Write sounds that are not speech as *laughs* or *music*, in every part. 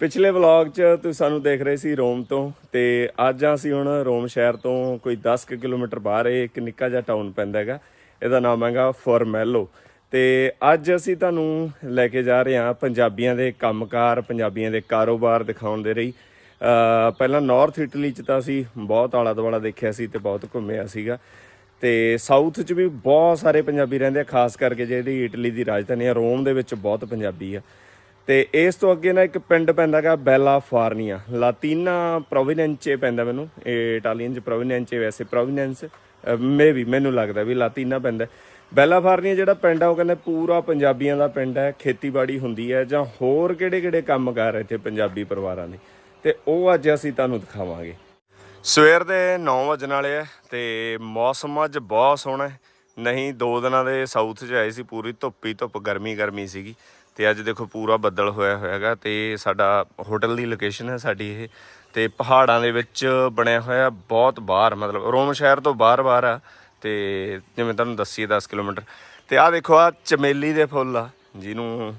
ਪਿਛਲੇ ਵਲੌਗ 'ਚ ਤੁਸੀਂ ਸਾਨੂੰ ਦੇਖ ਰਹੇ ਸੀ ਰੋਮ ਤੋਂ ਤੇ ਅੱਜ ਅਸੀਂ ਹੁਣ ਰੋਮ ਸ਼ਹਿਰ ਤੋਂ ਕੋਈ 10 ਕੁ ਕਿਲੋਮੀਟਰ ਬਾਹਰ ਇਹ ਇੱਕ ਨਿੱਕਾ ਜਿਹਾ ਟਾਊਨ ਪੈਂਦਾ ਹੈਗਾ। ਇਹਦਾ ਨਾਮ ਹੈਗਾ ਫੋਰਮੈਲੋ ਤੇ ਅੱਜ ਅਸੀਂ ਤੁਹਾਨੂੰ ਲੈ ਕੇ ਜਾ ਰਹੇ ਹਾਂ ਪੰਜਾਬੀਆਂ ਦੇ ਕੰਮਕਾਰ, ਪੰਜਾਬੀਆਂ ਦੇ ਕਾਰੋਬਾਰ ਦਿਖਾਉਣ ਦੇ ਲਈ। ਪਹਿਲਾਂ ਨਾਰਥ ਇਟਲੀ 'ਚ ਤਾਂ ਅਸੀਂ ਬਹੁਤ ਆਲਾ ਦੁਆਲਾ ਦੇਖਿਆ ਸੀ ਤੇ ਬਹੁਤ ਘੁੰਮਿਆ ਸੀਗਾ। ਤੇ ਸਾਊਥ 'ਚ ਵੀ ਬਹੁਤ ਸਾਰੇ ਪੰਜਾਬੀ ਰਹਿੰਦੇ ਆ, ਖਾਸ ਕਰਕੇ ਜਿਹੜੀ ਇਟਲੀ ਦੀ ਰਾਜਧਾਨੀ ਆ, ਰੋਮ ਦੇ ਵਿੱਚ ਬਹੁਤ ਪੰਜਾਬੀ ਆ। ਤੇ ਇਸ ਤੋਂ ਅੱਗੇ ਨਾ ਇੱਕ ਪਿੰਡ ਪੈਂਦਾਗਾ ਬੈਲਾ ਫਾਰਨੀਆ। ਲਾਤੀਨਾ ਪ੍ਰੋਵਿਨੈਂਚੇ ਪੈਂਦਾ ਮੈਨੂੰ, ਇਹ ਇਟਾਲੀਅਨ ਚ ਪ੍ਰੋਵਿਨੈਂਚੇ ਵੈਸੇ ਪ੍ਰੋਵਿਨੈਂਸ ਵੀ ਮੈਨੂੰ ਲੱਗਦਾ ਵੀ ਲਾਤੀਨਾ ਪੈਂਦਾ। ਬੈਲਾ ਫਾਰਨੀਆ ਜਿਹੜਾ ਪਿੰਡ ਆ, ਉਹ ਕਹਿੰਦੇ ਪੂਰਾ ਪੰਜਾਬੀਆਂ ਦਾ ਪਿੰਡ ਹੈ, ਖੇਤੀਬਾੜੀ ਹੁੰਦੀ ਹੈ ਜਾਂ ਹੋਰ ਕਿਹੜੇ ਕਿਹੜੇ ਕੰਮ ਕਰ ਇੱਥੇ ਪੰਜਾਬੀ ਪਰਿਵਾਰਾਂ ਦੇ। ਤੇ ਉਹ ਅੱਜ ਅਸੀਂ ਤੁਹਾਨੂੰ ਦਿਖਾਵਾਂਗੇ। ਸਵੇਰ ਦੇ 9 ਵਜਣ ਵਾਲੇ ਆ ਤੇ ਮੌਸਮ ਅੱਜ ਬਹੁਤ ਸੋਹਣਾ ਹੈ। ਨਹੀਂ, ਦੋ ਦਿਨਾਂ ਦੇ ਸਾਊਥ 'ਚ ਆਏ ਸੀ, ਪੂਰੀ ਧੁੱਪ ਹੀ ਧੁੱਪ, ਗਰਮੀ ਗਰਮੀ ਸੀਗੀ। ਤੇ ਅੱਜ ਦੇਖੋ ਪੂਰਾ ਬੱਦਲ ਹੋਇਆ ਹੋਇਆ ਹੈਗਾ ਤੇ ਸਾਡਾ ਹੋਟਲ ਦੀ ਲੋਕੇਸ਼ਨ ਹੈ ਸਾਡੀ ਇਹ। ਤੇ ਪਹਾੜਾਂ ਦੇ ਵਿੱਚ ਬਣਿਆ ਹੋਇਆ ਬਹੁਤ ਬਾਹਰ, ਮਤਲਬ ਰੋਮ ਸ਼ਹਿਰ ਤੋਂ ਬਾਹਰ ਬਾਹਰ ਆ। ਤੇ ਜਿਵੇਂ ਤੁਹਾਨੂੰ ਦੱਸੀ 10 ਕਿਲੋਮੀਟਰ। ਤੇ ਆਹ ਦੇਖੋ ਆ ਚਮੇਲੀ ਦੇ ਫੁੱਲ ਆ, ਜਿਹਨੂੰ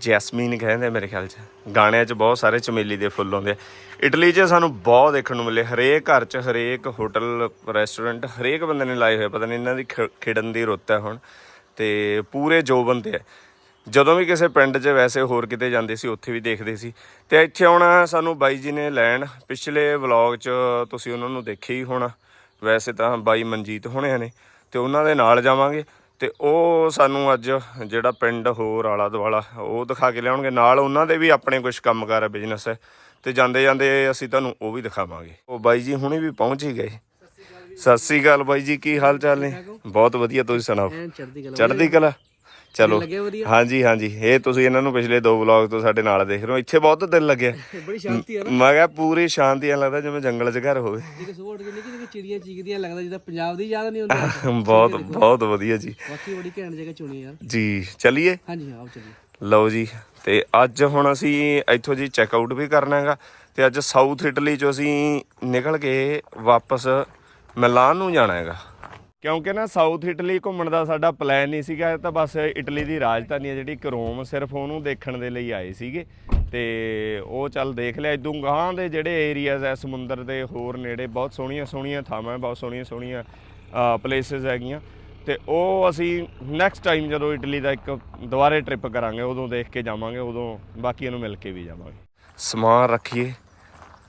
ਜੈਸਮੀਨ ਕਹਿੰਦੇ ਆ ਮੇਰੇ ਖਿਆਲ 'ਚ। ਗਾਣਿਆਂ 'ਚ ਬਹੁਤ ਸਾਰੇ ਚਮੇਲੀ ਦੇ ਫੁੱਲ ਆਉਂਦੇ ਆ। ਇਟਲੀ 'ਚ ਸਾਨੂੰ ਬਹੁਤ ਦੇਖਣ ਨੂੰ ਮਿਲੇ। ਹਰੇਕ ਘਰ 'ਚ, ਹਰੇਕ ਹੋਟਲ, ਰੈਸਟੋਰੈਂਟ, ਹਰੇਕ ਬੰਦੇ ਨੇ ਲਾਏ ਹੋਏ ਪਤਾ ਨਹੀਂ ਇਹਨਾਂ ਦੀ ਖ- ਖਿੜਨ ਦੀ ਰੁੱਤ ਹੈ ਹੁਣ। ਤੇ ਪੂਰੇ ਜੋ ਬੰਦੇ ਆ। ਜਦੋਂ ਵੀ ਕਿਸੇ ਪਿੰਡ 'ਚ ਵੈਸੇ ਹੋਰ ਕਿਤੇ ਜਾਂਦੇ ਸੀ, ਉੱਥੇ ਵੀ ਦੇਖਦੇ ਸੀ। ਤੇ ਇੱਥੇ ਆਉਣਾ ਸਾਨੂੰ ਬਾਈ ਜੀ ਨੇ ਲੈਣ। ਪਿਛਲੇ ਵਲੌਗ 'ਚ ਤੁਸੀਂ ਉਹਨਾਂ ਨੂੰ ਦੇਖਿਆ ਹੀ ਹੋਣਾ। ਵੈਸੇ ਤਾਂ ਬਾਈ ਮਨਜੀਤ ਹੋਣਿਆਂ ਨੇ। ਤੇ ਉਹਨਾਂ ਦੇ ਨਾਲ ਜਾਵਾਂਗੇ। ਤੇ ਉਹ ਸਾਨੂੰ ਅੱਜ ਜਿਹੜਾ ਪਿੰਡ ਹੋਰ ਆਲਾ ਦੁਆਲਾ ਉਹ ਦਿਖਾ ਕੇ ਲਿਆਉਣਗੇ। ਨਾਲ ਉਹਨਾਂ ਦੇ ਵੀ ਆਪਣੇ ਕੁਝ ਕੰਮਕਾਰ ਹੈ ਬਿਜ਼ਨਸ ਹੈ ਤੇ ਜਾਂਦੇ ਜਾਂਦੇ ਅਸੀਂ ਤੁਹਾਨੂੰ ਉਹ ਵੀ ਦਿਖਾਵਾਂਗੇ। ਉਹ ਬਾਈ ਜੀ ਹੁਣੇ ਵੀ ਪਹੁੰਚ ਹੀ ਗਏ। ਸਤਿ ਸ੍ਰੀ ਅਕਾਲ ਬਾਈ ਜੀ ਕੀ ਹਾਲ ਚਾਲ ਨੇ ਬਹੁਤ ਵਧੀਆ ਤੁਸੀਂ ਸੁਣਾਓ? ਚੜ੍ਹਦੀ ਕਲਾ? ਚਲੋ। ਲੱਗੇ ਵਧੀਆ। ਹਾਂਜੀ ਹਾਂਜੀ। ਇਹ ਤੁਸੀਂ ਇਹਨਾਂ ਨੂੰ ਪਿਛਲੇ ਦੋ ਵਲੌਗ ਤੋਂ ਸਾਡੇ ਨਾਲ ਦੇਖ ਰਹੇ ਹੋ। ਇੱਥੇ ਬਹੁਤ ਦਿਲ ਲੱਗਿਆ। *laughs* ਬੜੀ ਸ਼ਾਂਤੀ ਆ ਨਾ। ਮੈਂ ਕਿਹਾ ਪੂਰੀ ਸ਼ਾਂਤੀ ਐਂ ਲੱਗਦਾ ਜਿਵੇਂ ਜੰਗਲ 'ਚ ਘਰ ਹੋਵੇ। ਜਿਹੜੇ ਸਵੇਰ ਉੱਠ ਕੇ ਨਿੱਕੀ ਨਿੱਕੀ ਚਿੜੀਆਂ ਚੀਕਦੀਆਂ ਲੱਗਦਾ ਜਿੱਦਾਂ ਪੰਜਾਬ ਦੀ ਯਾਦ ਨਹੀਂ *laughs* ਹੁੰਦੀ ਬਹੁਤ ਬਹੁਤ ਵਧੀਆ ਜੀ। ਬਾਕੀ ਬੜੀ ਘੈਂਟ ਜਗ੍ਹਾ ਚੁਣੀ ਯਾਰ ਜੀ ਚਲਿਏ? ਹਾਂਜੀ ਆਓ ਚਲੀਏ। ਲਓ ਜੀ ਤੇ ਅੱਜ ਹੁਣ ਅਸੀਂ ਇੱਥੋਂ ਜੀ ਚੈੱਕ ਆਊਟ ਵੀ ਕਰਨਾ ਹੈਗਾ ਤੇ ਅੱਜ ਸਾਊਥ ਇਟਲੀ ਚੋਂ ਅਸੀਂ ਨਿਕਲ ਕੇ ਵਾਪਸ ਮਿਲਾਨ ਨੂੰ ਜਾਣਾ ਹੈਗਾ। ਕਿਉਂਕਿ ਨਾ ਸਾਊਥ ਇਟਲੀ ਘੁੰਮਣ ਦਾ ਸਾਡਾ ਪਲਾਨ ਨਹੀਂ ਸੀਗਾ, ਇਹ ਤਾਂ ਬਸ ਇਟਲੀ ਦੀ ਰਾਜਧਾਨੀ ਹੈ ਜਿਹੜੀ ਕਰੋਮ ਸਿਰਫ ਉਹਨੂੰ ਦੇਖਣ ਦੇ ਲਈ ਆਏ ਸੀਗੇ। ਤੇ ਉਹ ਚੱਲ ਦੇਖ ਲਿਆ ਇਦੋਂ ਗਾਂ ਦੇ ਜਿਹੜੇ ਏਰੀਆਜ਼ ਐ ਸਮੁੰਦਰ ਦੇ ਹੋਰ ਨੇੜੇ, ਬਹੁਤ ਸੋਹਣੀਆਂ ਸੋਹਣੀਆਂ ਥਾਵਾਂ, ਬਹੁਤ ਸੋਹਣੀਆਂ ਸੋਹਣੀਆਂ ਪਲੇਸਿਸ ਹੈਗੀਆਂ। ਤੇ ਉਹ ਅਸੀਂ ਨੈਕਸਟ ਟਾਈਮ ਜਦੋਂ ਇਟਲੀ ਦਾ ਇੱਕ ਦੁਬਾਰੇ ਟ੍ਰਿਪ ਕਰਾਂਗੇ, ਉਦੋਂ ਦੇਖ ਕੇ ਜਾਵਾਂਗੇ, ਉਦੋਂ ਬਾਕੀਆਂ ਨੂੰ ਮਿਲ ਕੇ ਵੀ ਜਾਵਾਂਗੇ। ਸਮਾਨ ਰੱਖੀਏ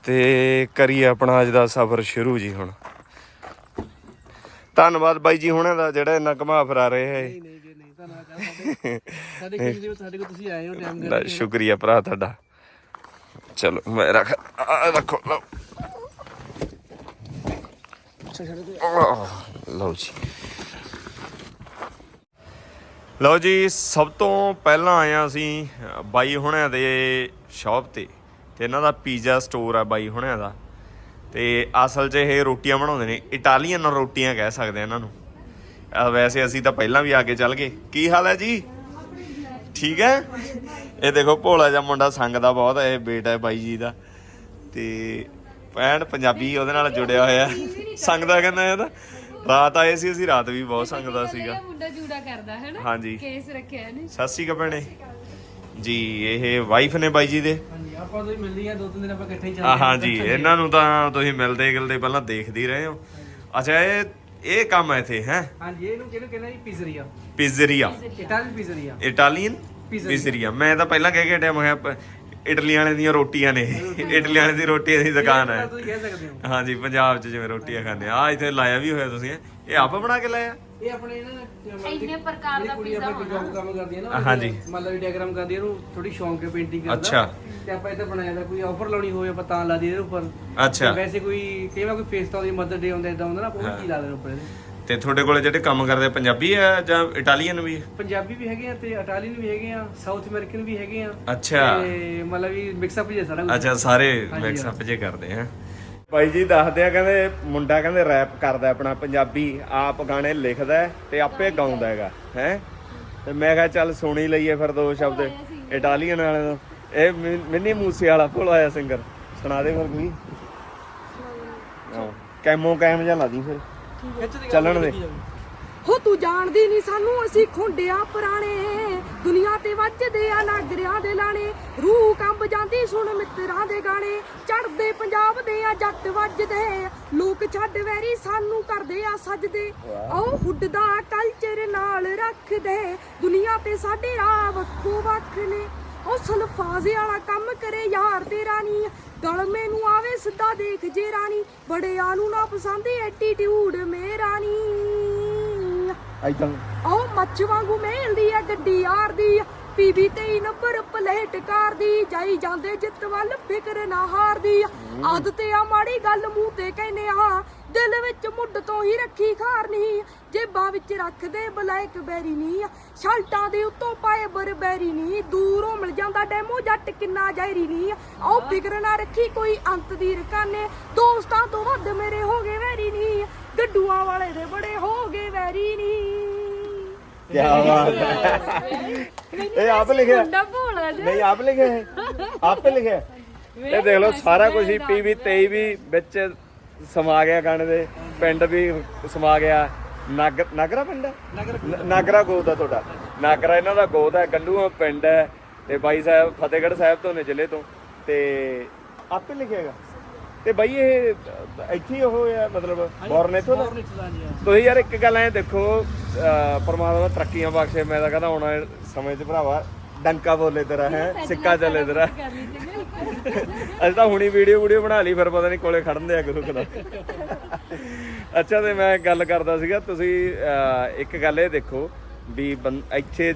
ਤੇ ਕਰੀਏ ਆਪਣਾ ਅੱਜ ਦਾ ਸਫ਼ਰ ਸ਼ੁਰੂ ਜੀ ਹੁਣ। ਧੰਨਵਾਦ ਬਾਈ ਜੀ ਹੁਣਾਂ ਦਾ ਜਿਹੜਾ ਇੰਨਾ ਘੁਮਾ ਫਿਰਾ ਰਹੇ ਹੈ ਨਹੀਂ ਨਹੀਂ ਜੀ ਨਹੀਂ ਤਾਂ ਨਾ ਸਾਡੇ ਸਾਡੇ ਖੁਸ਼ੀ ਦੇ ਵਿੱਚ ਸਾਡੇ ਕੋਲ ਤੁਸੀਂ ਆਏ ਹੋ ਟਾਈਮ ਲੈ, ਸ਼ੁਕਰੀਆ ਭਰਾ ਤੁਹਾਡਾ। ਚਲੋ ਮੈਂ ਰੱਖ ਰੱਖੋ ਲਓ। ਆਹ, ਲਓ ਜੀ। ਲਓ ਜੀ ਸਭ ਤੋਂ ਪਹਿਲਾਂ ਆਇਆ ਅਸੀਂ ਅ, ਬਾਈ ਹੁਣਿਆਂ ਦੇ ਸ਼ਾਪ ਤੇ ਤੇ ਇਹਨਾਂ ਦਾ ਪੀਜ਼ਾ ਸਟੋਰ ਆ ਬਾਈ ਹੁਣਿਆਂ ਦਾ। ਤੇ ਅਸਲ 'ਚ ਇਹ ਰੋਟੀਆਂ ਬਣਾਉਂਦੇ ਨੇ ਇਟਾਲੀਅਨ ਰੋਟੀਆਂ ਕਹਿ ਸਕਦੇ ਆ ਇਹਨਾਂ ਨੂੰ। ਵੈਸੇ ਅਸੀਂ ਤਾਂ ਪਹਿਲਾਂ ਵੀ ਆ ਕੇ ਚੱਲ ਗਏ। ਕੀ ਹਾਲ ਹੈ ਜੀ? ਠੀਕ ਹੈ? ਇਹ ਦੇਖੋ ਭੋਲਾ ਜਿਹਾ ਮੁੰਡਾ ਸੰਗਦਾ ਬਹੁਤ ਹੈ ਇਹ ਬੇਟਾ ਹੈ ਬਾਈ ਜੀ ਦਾ। ਤੇ ਪੈਣ ਪੰਜਾਬੀ ਉਹਦੇ ਨਾਲ ਜੁੜਿਆ ਹੋਇਆ। ਸੰਗਦਾ ਕਹਿੰਦਾ ਇਹ ਤਾਂ। ਰਾਤ ਆਏ ਸੀ ਅਸੀਂ ਰਾਤ ਵੀ ਬਹੁਤ ਸੰਗਦਾ ਸੀਗਾ। ਮੁੰਡਾ ਜੂੜਾ ਕਰਦਾ ਹੈ ਨਾ ਹਾਂਜੀ ਕੇਸ ਰੱਖਿਆ ਨੇ ਸਤਿ ਸ਼੍ਰੀ ਅਕਾਲ ਭੈਣੇ। ਜੀ ਇਹ ਵਾਈਫ ਨੇ ਬਾਈ ਜੀ ਦੇ। ਆਪਾਂ ਤੋਂ ਹੀ ਮਿਲਦੀ ਆ ਦੋ ਤਿੰਨ ਦਿਨ ਆਪਾਂ ਇਕੱਠੇ ਹੀ ਆ ਚੱਲਦੇ ਹਾਂਜੀ ਇਹਨਾਂ ਨੂੰ ਤਾਂ ਤੁਸੀਂ ਮਿਲਦੇ ਗਿਲਦੇ ਪਹਿਲਾਂ ਦੇਖਦੇ ਹੀ ਰਹੇ ਹੋ। ਅੱਛਾ ਇਹ ਇਹ ਕੰਮ ਹੈ ਇੱਥੇ ਹੈ? ਹਾਂਜੀ ਇਹਨੂੰ ਕਿਹਨੂੰ ਕਹਿੰਦੇ ਜੀ? Pizzeria. Pizzeria. Italian pizzeria. Italian Pizzeria। Pizzeria. ਮੈਂ ਤਾਂ ਪਹਿਲਾਂ ਕਹਿ ਕੇ ਹਟਿਆ ਮੈਂ ਕਿਹਾ ਪ- ਇਟਲੀ ਵਾਲੇ ਦੀਆਂ ਰੋਟੀਆਂ ਨੇ। ਇਟਲੀ ਵਾਲੇ ਦੀ ਰੋਟੀਆਂ ਦੀ ਦੁਕਾਨ ਹੈ। ਤੁਸੀਂ ਕਹਿ ਸਕਦੇ ਹੋ। ਹਾਂਜੀ ਪੰਜਾਬ 'ਚ ਜਿਵੇਂ ਰੋਟੀਆਂ ਖਾਂਦੇ ਆ। ਆਹ ਇੱਥੇ ਲਾਇਆ ਵੀ ਹੋਇਆ ਤੁਸੀਂ ਇਹ ਆਪ ਬਣਾ ਕੇ ਲਾਇਆ? ਇਹ ਆਪਣੇ ਇਹਨਾਂ ਨੇ ਇੰਨੇ ਪ੍ਰਕਾਰ ਦਾ ਕੁੜੀ ਪੀਜ਼ਾ ਆਪਣੇ ਜੋਬ ਕੰਮ ਕਰਦੀ ਹੈ ਨਾ ਹਾਂਜੀ। ਮਤਲਬ ਡਾਇਗਰਾਮ ਕਰਦੀ ਹੈ ਉਹਨੂੰ ਥੋੜੀ ਸ਼ੌਂਕ ਹੈ ਪੇਂਟਿੰਗ ਕਰਦਾ ਅੱਛਾ। ਤੇ ਆਪਾਂ ਇੱਥੇ ਬਣਾਇਆ ਦਾ ਕੋਈ ਆਫਰ ਲਾਉਣੀ ਹੋਵੇ ਆਪਾਂ ਤਾਂ ਲਾ ਦਈਏ ਇਹਦੇ ਉੱਪਰ। ਅੱਛਾ। ਵੈਸੇ ਕੋਈ ਕਈ ਵਾਰ ਕੋਈ ਫੇਸ ਤਾਂ ਉਹਦੀ ਮਦਰ ਡੇ ਹੁੰਦਾ ਇਦਾਂ ਹੁੰਦਾ ਨਾ ਆਪਾਂ ਉਹ ਕੀ ਲਾ ਦੇਣਾ ਉੱਪਰ ਇਹਦੇ? ਤੇ ਤੁਹਾਡੇ ਕੋਲੇ ਜਿਹੜੇ ਕੰਮ ਕਰਦੇ ਪੰਜਾਬੀ ਆ ਜਾਂ ਇਟਾਲੀਅਨ ਵੀ? ਪੰਜਾਬੀ ਵੀ ਹੈਗੇ ਆ ਤੇ ਇਟਾਲੀਅਨ ਵੀ ਹੈਗੇ ਆ ਸਾਊਥ ਅਮਰੀਕਨ ਵੀ ਹੈਗੇ ਆ। ਅੱਛਾ। ਤੇ ਮਤਲਬ ਵੀ ਮਿਕਸ ਅਪ ਜਿਹਾ ਸਾਰਾ ਕੁਝ ਅੱਛਾ ਸਾਰੇ ਮਿਕਸ ਅਪ ਜੇ ਕਰਦੇ ਆ। ਭਾਈ ਜੀ ਦੱਸਦੇ ਆ ਕਹਿੰਦੇ ਮੁੰਡਾ ਕਹਿੰਦੇ ਰੈਪ ਕਰਦਾ ਆਪਣਾ ਪੰਜਾਬੀ ਆਪ ਗਾਣੇ ਲਿਖਦਾ ਤੇ ਆਪੇ ਗਾਉਂਦਾ ਹੈਗਾ ਹੈ। ਤੇ ਮੈਂ ਕਿਹਾ ਚੱਲ ਸੁਣ ਹੀ ਲਈਏ ਫਿਰ ਦੋ ਸ਼ਬਦ। ਇਟਾਲੀਅਨ ਵਾਲੇ ਤੋਂ। ਇਹ ਮਿੰਨੀ ਮੂਸੇ ਵਾਲਾ ਭੋਲਾ ਆਇਆ ਸਿੰਗਰ ਸੁਣਾ ਦੇ ਫਿਰ ਕੋਈ ਕੈਮੋ ਕੈਮ ਜਾਂ ਲਾ ਦੀ ਫਿਰ। ਚੱਲਣ ਦੇ। ਹੋ ਤੂੰ ਜਾਣਦੀ ਨਹੀਂ ਸਾਨੂੰ ਅਸੀਂ ਖੁੰਡਿਆ ਪੁਰਾਣੇ। ਦੁਨੀਆ ਤੇ ਵੱਜਦੇ ਆ ਨਾਗਰਿਆਂ ਦੇ ਲਾਣੇ। ਰੂਹ ਕੰਬ ਜਾਂਦੀ ਸੁਣ ਮਿੱਤਰਾਂ ਦੇ ਗਾਣੇ। ਚੜਦੇ ਪੰਜਾਬ ਦੇ ਆ ਜੱਟ ਵੱਜਦੇ ਲੋਕ ਛੱਡ ਵੈਰੀ ਸਾਨੂੰ ਕਰਦੇ ਆ ਸਜਦੇ। ਆਓ ਹੁੱਡ ਦਾ ਕਲਚਰ ਨਾਲ ਰੱਖਦੇ। ਦੁਨੀਆ ਤੇ ਸਾਡੇ ਰਾਹ ਵੱਖੋ ਵੱਖ ਨੇ। ਉਹ ਸਲਫਾਜ਼ੇ ਵਾਲਾ ਕੰਮ ਕਰੇ ਯਾਰ ਤੇ ਰਾਣੀ। ਗਲ ਮੈਨੂੰ ਆਵੇ ਸਿੱਧਾ ਦੇਖ ਜੇ ਰਾਣੀ। ਬੜਿਆਂ ਨੂੰ ਨਾ ਪਸੰਦ ਐਟੀਟਿਊਡ ਮੇਰਾ ਨੀ। ਐਦਾਂ ਉਹ ਮੱਛ ਵਾਂਗੂ ਮੇਲਦੀ ਆ ਗੱਡੀ ਯਾਰ ਦੀ ਪੀਬੀ 23 ਨੰਬਰ ਪਲੇਟ ਕਾਰ ਦੀ ਜਾਈ ਜਾਂਦੇ ਜਿੱਤ ਵੱਲ ਫਿਕਰ ਨਾ ਹਾਰਦੀ। ਆਦਤ ਆ ਮਾੜੀ ਗੱਲ ਮੂੰਹ ਤੇ ਕਹਿੰਦੇ ਆ ਦਿਲ ਵਿੱਚ ਮੁੱਢ ਤੋਂ ਹੀ ਰੱਖੀ ਖਾਰ ਨਹੀਂ। ਜੇਬਾਂ ਵਿੱਚ ਰੱਖਦੇ ਬਲੈਕ ਬੈਰੀ ਨਹੀਂ। ਸ਼ਲਟਾਂ ਦੇ ਉੱਤੋਂ ਪਾਏ ਬਰਬੈਰੀ ਨਹੀਂ। ਦੂਰੋਂ ਮਿਲ ਜਾਂਦਾ ਡੈਮੋ ਜੱਟ ਕਿੰਨਾ ਜ਼ਹਿਰੀ ਨਹੀਂ। ਉਹ ਫਿਕਰ ਨਾ ਰੱਖੀ ਕੋਈ ਅੰਤ ਦੀ ਰਕਾਨੇ। ਦੋਸਤਾਂ ਤੋਂ ਵੱਧ ਮੇਰੇ ਹੋ ਗਏ ਵੈਰੀ ਨਹੀਂ। ਗੱਡੂਆਂ ਵਾਲੇ ਦੇ ਬੜੇ ਹੋ ਗਏ ਵੈਰੀ ਨਹੀਂ। ਕੀ ਬਾਤ ਹੈ। ਇਹ ਆਪ ਲਿਖਿਆ। ਮੁੰਡਾ ਭੋਲਾ ਜਿਹਾ। ਨਹੀਂ ਆਪ ਲਿਖਿਆ ਹੈ। ਆਪੇ ਲਿਖਿਆ ਹੈ? ਇਹ ਦੇਖ ਲਓ ਸਾਰਾ ਕੁਝ ਹੀ ਪੀਵੀ 23 ਵੀ ਵਿੱਚ ਸਮਾ ਗਿਆ ਗਾਣੇ ਦੇ ਪਿੰਡ ਵੀ ਸਮਾ ਗਿਆ। ਨਾਗਰ ਨਾਗਰਾ ਪਿੰਡ ਹੈ? ਨ- ਨਾਗਰਾ ਗੋਦ ਆ ਤੁਹਾਡਾ। ਨਾਗਰਾ ਇਹਨਾਂ ਦਾ ਗੋਦ ਹੈ ਗੰਡੂਆ ਪਿੰਡ ਹੈ। ਤੇ ਬਾਈ ਸਾਹਿਬ ਫਤਿਹਗੜ੍ਹ ਸਾਹਿਬ ਤੋਂ ਨੇ ਜ਼ਿਲ੍ਹੇ ਤੋਂ। ਤੇ ਆਪੇ ਲਿਖਿਆਗਾ ਤੇ ਬਾਈ ਇਹ ਇੱਥੇ ਹੀ ਉਹ ਹੈ ਮਤਲਬ ਬੌਰਨ ਇੱਥੋਂ ਦਾ? ਜੀ ਤੁਸੀਂ ਯਾਰ ਇੱਕ ਗੱਲ ਐ ਦੇਖੋ ਪਰਮਾਤਮਾ ਤਰੱਕੀਆਂ ਬਖਸ਼ੇ ਮੈਂ ਤਾਂ ਕਹਿੰਦਾ ਆਉਣ ਸਮੇਂ 'ਚ ਭਰਾਵਾ ਡੰਕਾ ਬੋਲੇ ਤੇਰਾ ਹੈ ਸਿੱਕਾ ਚੱਲੇ ਤੇਰਾ। *laughs* ਅਸੀਂ ਤਾਂ ਹੁਣੀ ਵੀਡੀਓ ਵੀਡੀਓ ਬਣਾ ਲਈ ਫਿਰ ਪਤਾ ਨਹੀਂ ਕੋਲੇ ਖੜਨ ਦੇ ਆ ਖਦਾ ਅੱਛਾ ਤੇ ਮੈਂ ਗੱਲ ਕਰਦਾ ਸੀਗਾ ਤੁਸੀਂ ਅਹ, ਇੱਕ ਗੱਲ ਇਹ ਦੇਖੋ ਵੀ ਬੰ- ਇੱਥੇ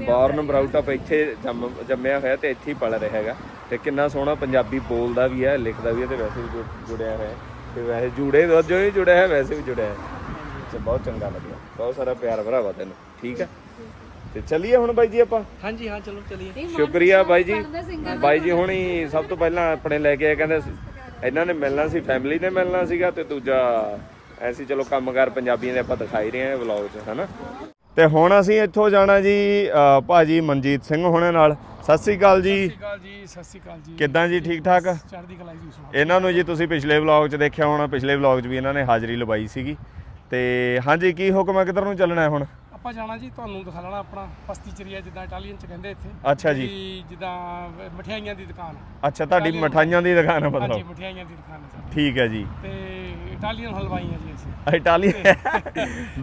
ਬੌਰਨ ਬਰਾਊਟ ਅਪ ਇੱਥੇ ਜੰਮ- ਜੰਮਿਆ ਹੋਇਆ ਤੇ ਇੱਥੇ ਹੀ ਪਲ ਰਿਹਾ ਹੈਗਾ। ਤੇ ਕਿੰਨਾ ਸੋਹਣਾ ਪੰਜਾਬੀ ਬੋਲਦਾ ਵੀ ਹੈ ਲਿਖਦਾ ਵੀ ਹੈ ਤੇ ਵੈਸੇ ਵੀ ਜੁੜਿਆ ਹੋਇਆ ਹੈ। ਤੇ ਵੈਸੇ ਜੁੜੇ ਜੋ ਹੀ ਜੁੜਿਆ ਹੈ ਵੈਸੇ ਵੀ ਜੁੜਿਆ ਹੈ। ਤੇ ਬਹੁਤ ਚੰਗਾ ਲੱਗਿਆ। ਬਹੁਤ ਸਾਰਾ ਪਿਆਰ ਭਰਾਵਾ ਤੈਨੂੰ ਠੀਕ ਹੈ? ਤੇ ਚੱਲੀਏ ਹੁਣ ਬਾਈ ਜੀ ਆਪਾਂ? ਹਾਂਜੀ ਹਾਂ ਚਲੋ ਚਲਿਏ। ਸ਼ੁਕਰੀਆ ਬਾਈ ਜੀ। ਬਾਈ ਜੀ ਹੁਣੀ ਸਭ ਤੋਂ ਪਹਿਲਾਂ ਆਪਣੇ ਲੈ ਕੇ ਆਏ ਕਹਿੰਦੇ ਇਹਨਾਂ ਨੇ ਮਿਲਣਾ ਸੀ ਫੈਮਿਲੀ ਨੇ ਮਿਲਣਾ ਸੀਗਾ ਤੇ ਦੂਜਾ ਐਸੀ ਚਲੋ ਕੰਮਕਾਰ ਪੰਜਾਬੀਆਂ ਦੇ ਆਪਾਂ ਦਿਖਾਈ ਰਹੇ ਹਾਂ ਵਲੌਗ 'ਚ ਹਨਾ? ਤੇ ਹੁਣ ਅਸੀਂ ਇੱਥੋਂ ਜਾਣਾ ਜੀ ਭਾਜੀ ਮਨਜੀਤ ਸਿੰਘ ਹੋਣੇ ਨਾਲ। ਸਤਿ ਸ੍ਰੀ ਅਕਾਲ ਜੀ। ਸਤਿ ਸ਼੍ਰੀ ਅਕਾਲ ਜੀ ਸਤਿ ਸ਼੍ਰੀ ਅਕਾਲ ਜੀ। ਕਿੱਦਾਂ ਜੀ ਠੀਕ ਠਾਕ? ਚੜ੍ਹਦੀ ਕਲਾ ਜੀ ਇਹਨਾਂ ਨੂੰ ਜੀ ਤੁਸੀਂ ਪਿਛਲੇ ਵਲੌਗ 'ਚ ਦੇਖਿਆ ਹੋਣਾ ਪਿਛਲੇ ਵਲੌਗ 'ਚ ਵੀ ਇਹਨਾਂ ਨੇ ਹਾਜ਼ਰੀ ਲਵਾਈ ਸੀਗੀ। ਤੇ ਹਾਂਜੀ ਕੀ ਹੁਕਮ ਹੈ ਕਿੱਧਰ ਨੂੰ ਚੱਲਣਾ ਹੈ ਹੁਣ? ਆਪਾਂ ਜਾਣਾ ਜੀ ਤੁਹਾਨੂੰ ਦਿਖਾ ਲੈਣਾ ਆਪਣਾ ਪਸਤੀ ਚਰੀਆ ਜਿੱਦਾਂ ਇਟਾਲੀਅਨ ਚ ਕਹਿੰਦੇ ਇੱਥੇ। ਅੱਛਾ ਜੀ। ਜਿੱਦਾਂ ਮਠਿਆਈਆਂ ਦੀ ਦੁਕਾਨ। ਅੱਛਾ ਤੁਹਾਡੀ ਮਠਾਈਆਂ ਦੀ ਦੁਕਾਨ ਹੈ ਹਾਂਜੀ ਮਤਲਬ ਮਠਿਆਈਆਂ ਦੀ ਦੁਕਾਨ ਹੈ ਠੀਕ ਹੈ ਜੀ। ਤੇ ਇਟਾਲੀਅਨ ਹਲਵਾਈ ਆ ਜੀ ਅਸੀਂ। ਇਟਾਲੀ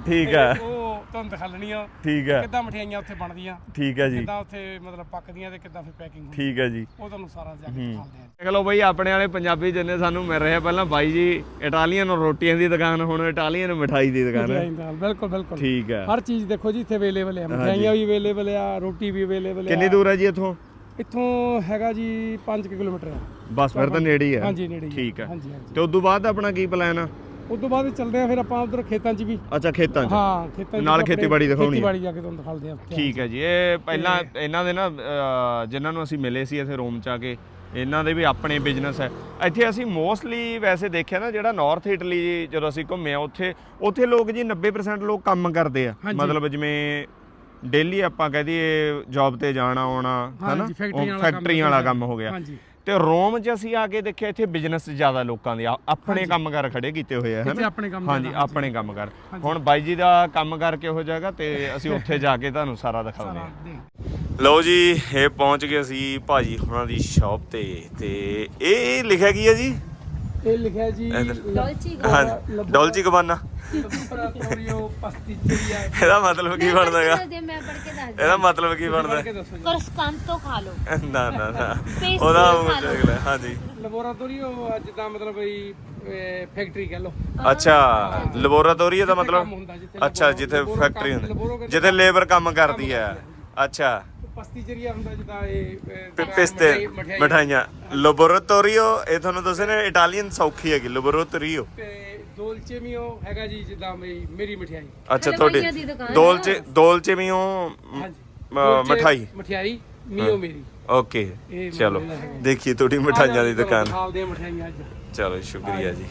ਠੀਕ ਹੈ ਤੇ ਉਹ ਤੁਹਾਨੂੰ ਦਿਖਾ ਲੈਣੀ ਆ ਠੀਕ ਹੈ। ਕਿੱਦਾਂ ਮਠਿਆਈਆਂ ਉੱਥੇ ਬਣਦੀਆਂ ਠੀਕ ਹੈ ਜੀ। ਕਿੱਦਾਂ ਉੱਥੇ ਮਤਲਬ ਪੱਕਦੀਆਂ ਤੇ ਕਿੱਦਾਂ ਫਿਰ ਪੈਕਿੰਗ ਹੁੰਦੀ। ਠੀਕ ਹੈ ਜੀ। ਉਹ ਤੁਹਾਨੂੰ ਸਾਰਾ ਜਾ ਕੇ ਦਿਖਾਉਂਦੇ ਆ ਦੇਖ ਲਓ ਬਈ ਆਪਣੇ ਵਾਲੇ ਪੰਜਾਬੀ ਜਿੰਨੇ ਸਾਨੂੰ ਮਿਲ ਰਹੇ ਆ ਪਹਿਲਾਂ ਬਾਈ ਜੀ ਇਟਾਲੀਅਨ ਰੋਟੀਆਂ ਦੀ ਦੁਕਾਨ ਹੁਣ ਇਟਾਲੀਅਨ ਮਠਾਈ ਦੀ ਦੁਕਾਨ ਹੈ। ਬਿਲਕੁਲ ਬਿਲਕੁਲ। ਠੀਕ ਹੈ। ਹਰ ਚੀਜ਼ ਦੇਖੋ ਜੀ ਇੱਥੇ ਅਵੇਲੇਬਲ ਹੈ ਮਠਿਆਈਆਂ ਵੀ ਅਵੇਲੇਬਲ ਆ ਰੋਟੀ ਵੀ ਅਵੇਲੇਬਲ ਆ। ਕਿੰਨੀ ਦੂਰ ਹੈ ਜੀ ਇੱਥੋਂ? ਇੱਥੋਂ ਹੈਗਾ ਜੀ 5 ਕਿਲੋਮੀਟਰ ਬਸ ਫਿਰ ਤਾਂ ਨੇੜੇ ਹੀ ਹੈ। ਹਾਂਜੀ ਨੇੜੇ ਹੀ। ਠੀਕ ਹੈ। ਤੇ ਉਸ ਤੋਂ ਬਾਅਦ ਆਪਣਾ ਕੀ ਪਲਾਨ ਆ? ਉਸ ਤੋਂ ਬਾਅਦ ਚੱਲਦੇ ਆ ਫਿਰ ਆਪਾਂ ਉਧਰ ਖੇਤਾਂ 'ਚ ਵੀ। ਅੱਛਾ ਖੇਤਾਂ 'ਚ। ਹਾਂ ਖੇਤਾਂ 'ਚ ਨਾਲ ਆਪਣੇ ਖੇਤੀਬਾੜੀ ਦਿਖਾਉਣੀ ਆ। ਖੇਤੀਬਾੜੀ ਜਾ ਕੇ ਤੁਹਾਨੂੰ ਦਿਖਾਉਂਦੇ ਆ ਠੀਕ ਹੈ ਜੀ ਇਹ ਪਹਿਲਾਂ ਇਹਨਾਂ ਦੇ ਨਾ ਜਿਨ੍ਹਾਂ ਨੂੰ ਅਸੀਂ ਮਿਲੇ ਸੀ ਇੱਥੇ ਰੋਮ ਚ ਆ ਕੇ ਇਹਨਾਂ ਦੇ ਵੀ ਆਪਣੇ ਬਿਜ਼ਨਸ ਹੈ। ਇੱਥੇ ਅਸੀਂ ਮੋਸਟਲੀ ਵੈਸੇ ਦੇਖਿਆ ਨਾ ਜਿਹੜਾ ਨਾਰਥ ਇਟਲੀ ਜਦੋਂ ਅਸੀਂ ਘੁੰਮੇ ਆ ਉੱਥੇ ਉੱਥੇ ਲੋਕ ਜੀ 90% ਲੋਕ ਕੰਮ ਕਰਦੇ ਆ। ਹਾਂਜੀ। ਮਤਲਬ ਜਿਵੇਂ ਡੇਲੀ ਆਪਾਂ ਕਹਿ ਦਈਏ ਜੌਬ ਤੇ ਜਾਣਾ ਆਉਣਾ ਹਨਾ? ਹਾਂਜੀ, ਫੈਕਟਰੀਆਂ ਵਾਲਾ ਕੰਮ ਫੈਕਟਰੀਆਂ ਵਾਲਾ ਕੰਮ ਹੋ ਗਿਆ। ਹਾਂਜੀ। ਤੇ ਰੋਮ 'ਚ ਅਸੀਂ ਆ ਕੇ ਦੇਖਿਆ ਇੱਥੇ ਬਿਜ਼ਨਸ ਜ਼ਿਆਦਾ ਲੋਕਾਂ ਦੇ। ਆ- ਆਪਣੇ ਕੰਮਕਾਰ ਖੜੇ ਕੀਤੇ ਹੋਏ ਆ ਇੱਥੇ ਹਨਾ? ਆਪਣੇ ਕੰਮ ਹਾਂਜੀ ਆਪਣੇ ਕੰਮਕਾਰ ਹੁਣ ਬਾਈ ਜੀ ਦਾ ਕੰਮ ਕਰਕੇ ਹੋ ਜਾਏਗਾ ਤੇ *laughs* ਅਸੀਂ ਉੱਥੇ ਜਾ ਕੇ ਤੁਹਾਨੂੰ ਸਾਰਾ ਦਿਖਾਉਂਦੇ ਦੇਖ ਲਓ ਜੀ ਇਹ ਪਹੁੰਚ ਗਏ ਅਸੀਂ ਭਾਜੀ ਹੁਣਾਂ ਦੀ ਸ਼ਾਪ ਤੇ ਤੇ ਇਹ ਇਹ ਲਿਖਿਆ ਕੀ ਹੈ ਜੀ? ਇਹ ਲਿਖਿਆ ਜੀ ਡੋਲਚੀ ਹਾਂ ਪਸਤੀਚਰੀਆ ਇਹਦਾ ਮਤਲਬ ਕੀ ਬਣਦਾ ਹੈਗਾ? ਦੇ ਮੈਂ ਪੜ ਕੇ ਦੱਸ ਇਹਦਾ ਮਤਲਬ ਕੀ ਬਣਦਾ? ਕਰਸਕਾਂਤੋ ਖਾ ਲਓ। ਨਾ ਨਾ ਨਾ। ਉਹਦਾ। ਚਗਲਾ ਹਾਂਜੀ ਲੈਬੋਰਟੋਰੀਓ ਜਿੱਦਾਂ ਮਤਲਬ ਬਈ ਫੈਕਟਰੀ ਕਹ ਲਓ। ਅੱਛਾ ਲੈਬੋਰੇਟਰੀ ਦਾ ਮਤਲਬ ਅੱਛਾ ਜਿੱਥੇ ਫੈਕਟਰੀ ਹੁੰਦੀ। ਜਿੱਥੇ ਲੇਬਰ ਕੰਮ ਕਰਦੀ ਹੈ। ਅੱਛਾ। ਪਸਤੀਚਰੀਆ ਹੁੰਦਾ ਜਿੱਦਾਂ ਇਹ ਅਹ, ਪਿਸਤੇ ਮਠਿਆਈ-। ਮਠਾਈਆਂ। ਲੈਬੋਰੇਟਰੀਓ ਇਹ ਤੁਹਾਨੂੰ ਦੱਸੇ ਨੇ ਇਟਾਲੀਅਨ ਸੌਖੀ ਹੈਗੀ ਲੈਬੋਰੇਟਰੀਓ ਤੇ ਦੋਲਚੇ ਮੀਓ ਹੈਗਾ ਜੀ ਜਿੱਦਾਂ ਮੇਰੀ ਮੇਰੀ ਮਠਿਆਈ ਅੱਛਾ ਹਲਵਾਈਆਂ ਦੀ ਤੁਹਾਡੇ ਦੁਕਾਨ ਆ। ਦੋਲਚੇ ਦੋਲਚੇ ਵੀ ਉਹ ਹਾਂਜੀ। ਮ- ਦੋਲਚੇ ਮਠਾਈ। ਮਠਿਆਈ ਮੀਓ ਮੇਰੀ। ਓਕੇ ਇਹ ਚਲੋ। ਦੇਖੀਏ ਤੁਹਾਡੀ ਮਠਾਈਆਂ ਦੀ ਦੁਕਾਨ। ਹਾਲਦੇ ਮਠਿਆਈਆਂ ਅੱਜ। ਚਲੋ ਸ਼ੁਕਰੀਆ ਜੀ।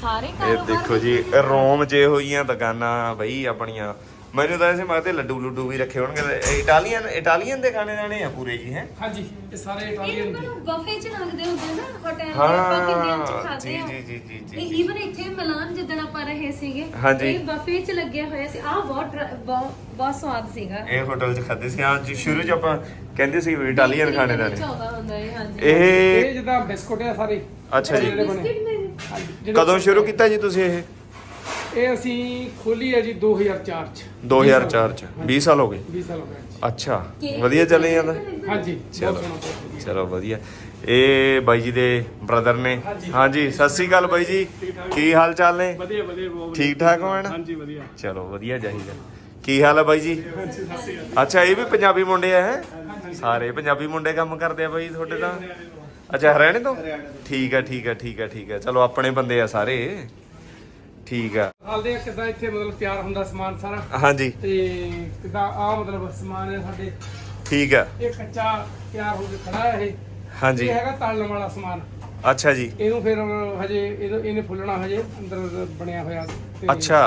ਸਾਰੇ ਇਹ ਕਾਰੋਬਾਰ ਦੇਖੋ ਜੀ ਰੋਮ ਜੇ ਹੋਈਆਂ ਦੁਕਾਨਾਂ ਬਈ ਆਪਣੀਆਂ। ਮੈਨੂੰ ਤਾਂ ਐਸੇ ਮੈਂ ਤੇ ਲੱਡੂ ਲੁੱਡੂ ਵੀ ਰੱਖੇ ਹੋਣਗੇ ਇਹ ਇਟਾਲੀਅਨ ਇਟਾਲੀਅਨ ਦੇ ਖਾਣੇ ਜਾਣੇ ਆ ਪੂਰੇ ਜੀ ਹੈ? ਹਾਂਜੀ ਇਹ ਸਾਰੇ ਇਟਾਲੀਅਨ ਪਰ ਬਫੇ ਚ ਲੱਗਦੇ ਹੁੰਦੇ ਨਾ ਹੋਟਲ ਦੇ ਹਾਂ, ਆਪਾਂ ਕਿੰਨੇ ਚ ਜੀ, ਖਾਦੇ ਆ। ਜੀ, ਜੀ, ਜੀ, ਜੀ, ਇਹ ਈਵਨ ਇੱਥੇ ਮਿਲਾਨ ਜਿੱਦਣ ਆਪਾਂ ਰਹੇ ਸੀਗੇ। ਇਹ ਬਫੇ ਚ ਲੱਗਿਆ ਹੋਇਆ ਸੀ। ਆਹ ਬਹੁਤ ਬਹੁਤ ਸਵਾਦ ਸੀਗਾ। ਇਹ ਹੋਟਲ 'ਚ ਖਾਦੇ ਸੀ। ਅੱਜ ਸ਼ੁਰੂ 'ਚ ਆਪਾਂ ਕਹਿੰਦੇ ਸੀ ਵੀ ਇਟਾਲੀਅਨ ਖਾਣੇ ਦਾ ਹੁੰਦਾ ਇਹ ਹਾਂਜੀ। ਇਹ ਇਹ ਜਿੱਦਾਂ ਬਿਸਕੁਟ ਆ ਸਾਰੇ। ਅੱਛਾ ਜੀ। ਕਦੋਂ ਸ਼ੁਰੂ ਕੀਤਾ ਜੀ ਤੁਸੀਂ ਇਹ? ਇਹ ਅਸੀਂ ਖੋਲੀ ਹੈ ਜੀ 2004 ਚ। 2004 ਚ। 20 ਸਾਲ ਹੋ ਗਏ? 20 ਸਾਲ ਹੋ ਗਏ ਜੀ। ਅੱਛਾ। ਵਧੀਆ ਚੱਲੇ ਜਾਂਦਾ? ਹਾਂਜੀ। ਚਲੋ। ਬਹੁਤ ਸੋਹਣਾ, ਬਹੁਤ ਵਧੀਆ। ਚਲੋ ਵਧੀਆ। ਇਹ ਬਾਈ ਜੀ ਦੇ ਬ੍ਰਦਰ ਨੇ। ਹਾਂਜੀ। ਸਤਿ ਸ੍ਰੀ ਅਕਾਲ ਬਾਈ ਜੀ। ਕੀ ਹਾਲ ਚਾਲ ਨੇ? ਵਧੀਆ ਵਧੀਆ ਬਹੁਤ ਠੀਕ ਠਾਕ ਹੋ ਹਾਂਜੀ ਵਧੀਆ। ਚਲੋ ਵਧੀਆ ਚਾਹੀਦਾ। ਕੀ ਹਾਲ ਹੈ ਬਾਈ ਜੀ? ਅੱਛਾ ਇਹ ਵੀ ਪੰਜਾਬੀ ਮੁੰਡੇ ਆ ਹੈ? ਸਾਰੇ ਪੰਜਾਬੀ ਮੁੰਡੇ ਕੰਮ ਕਰਦੇ ਆ ਬਾਈ ਤੁਹਾਡੇ ਤਾਂ? ਅੱਛਾ ਹਰਿਆਣੇ ਤੋਂ? ਠੀਕ ਆ ਠੀਕ ਆ ਠੀਕ ਆ ਠੀਕ ਆ। ਚਲੋ ਆਪਣੇ ਬੰਦੇ ਆ ਸਾਰੇ। ਠੀਕ ਆ। ਹਾਲਦੇ ਕਿਦਾਂ ਇੱਥੇ ਮਤਲਬ ਤਿਆਰ ਹੁੰਦਾ ਸਮਾਨ ਸਾਰਾ? ਹਾਂਜੀ। ਤੇ ਕਿਦਾਂ ਆ ਮਤਲਬ ਸਮਾਨ ਹੈ ਸਾਡੇ? ਠੀਕ ਆ। ਇਹ ਕੱਚਾ ਤਿਆਰ ਹੋ ਕੇ ਖੜਾ ਹੈ ਇਹ। ਹਾਂਜੀ। ਇਹ ਹੈਗਾ ਤਲਣ ਵਾਲਾ ਸਮਾਨ। ਅੱਛਾ ਜੀ। ਇਹਨੂੰ ਫਿਰ ਹਜੇ ਇਹਨੂੰ ਇਹਨੇ ਫੁੱਲਣਾ ਹਜੇ ਅੰਦਰ ਬਣਿਆ ਹੋਇਆ। ਤੇ ਅੱਛਾ।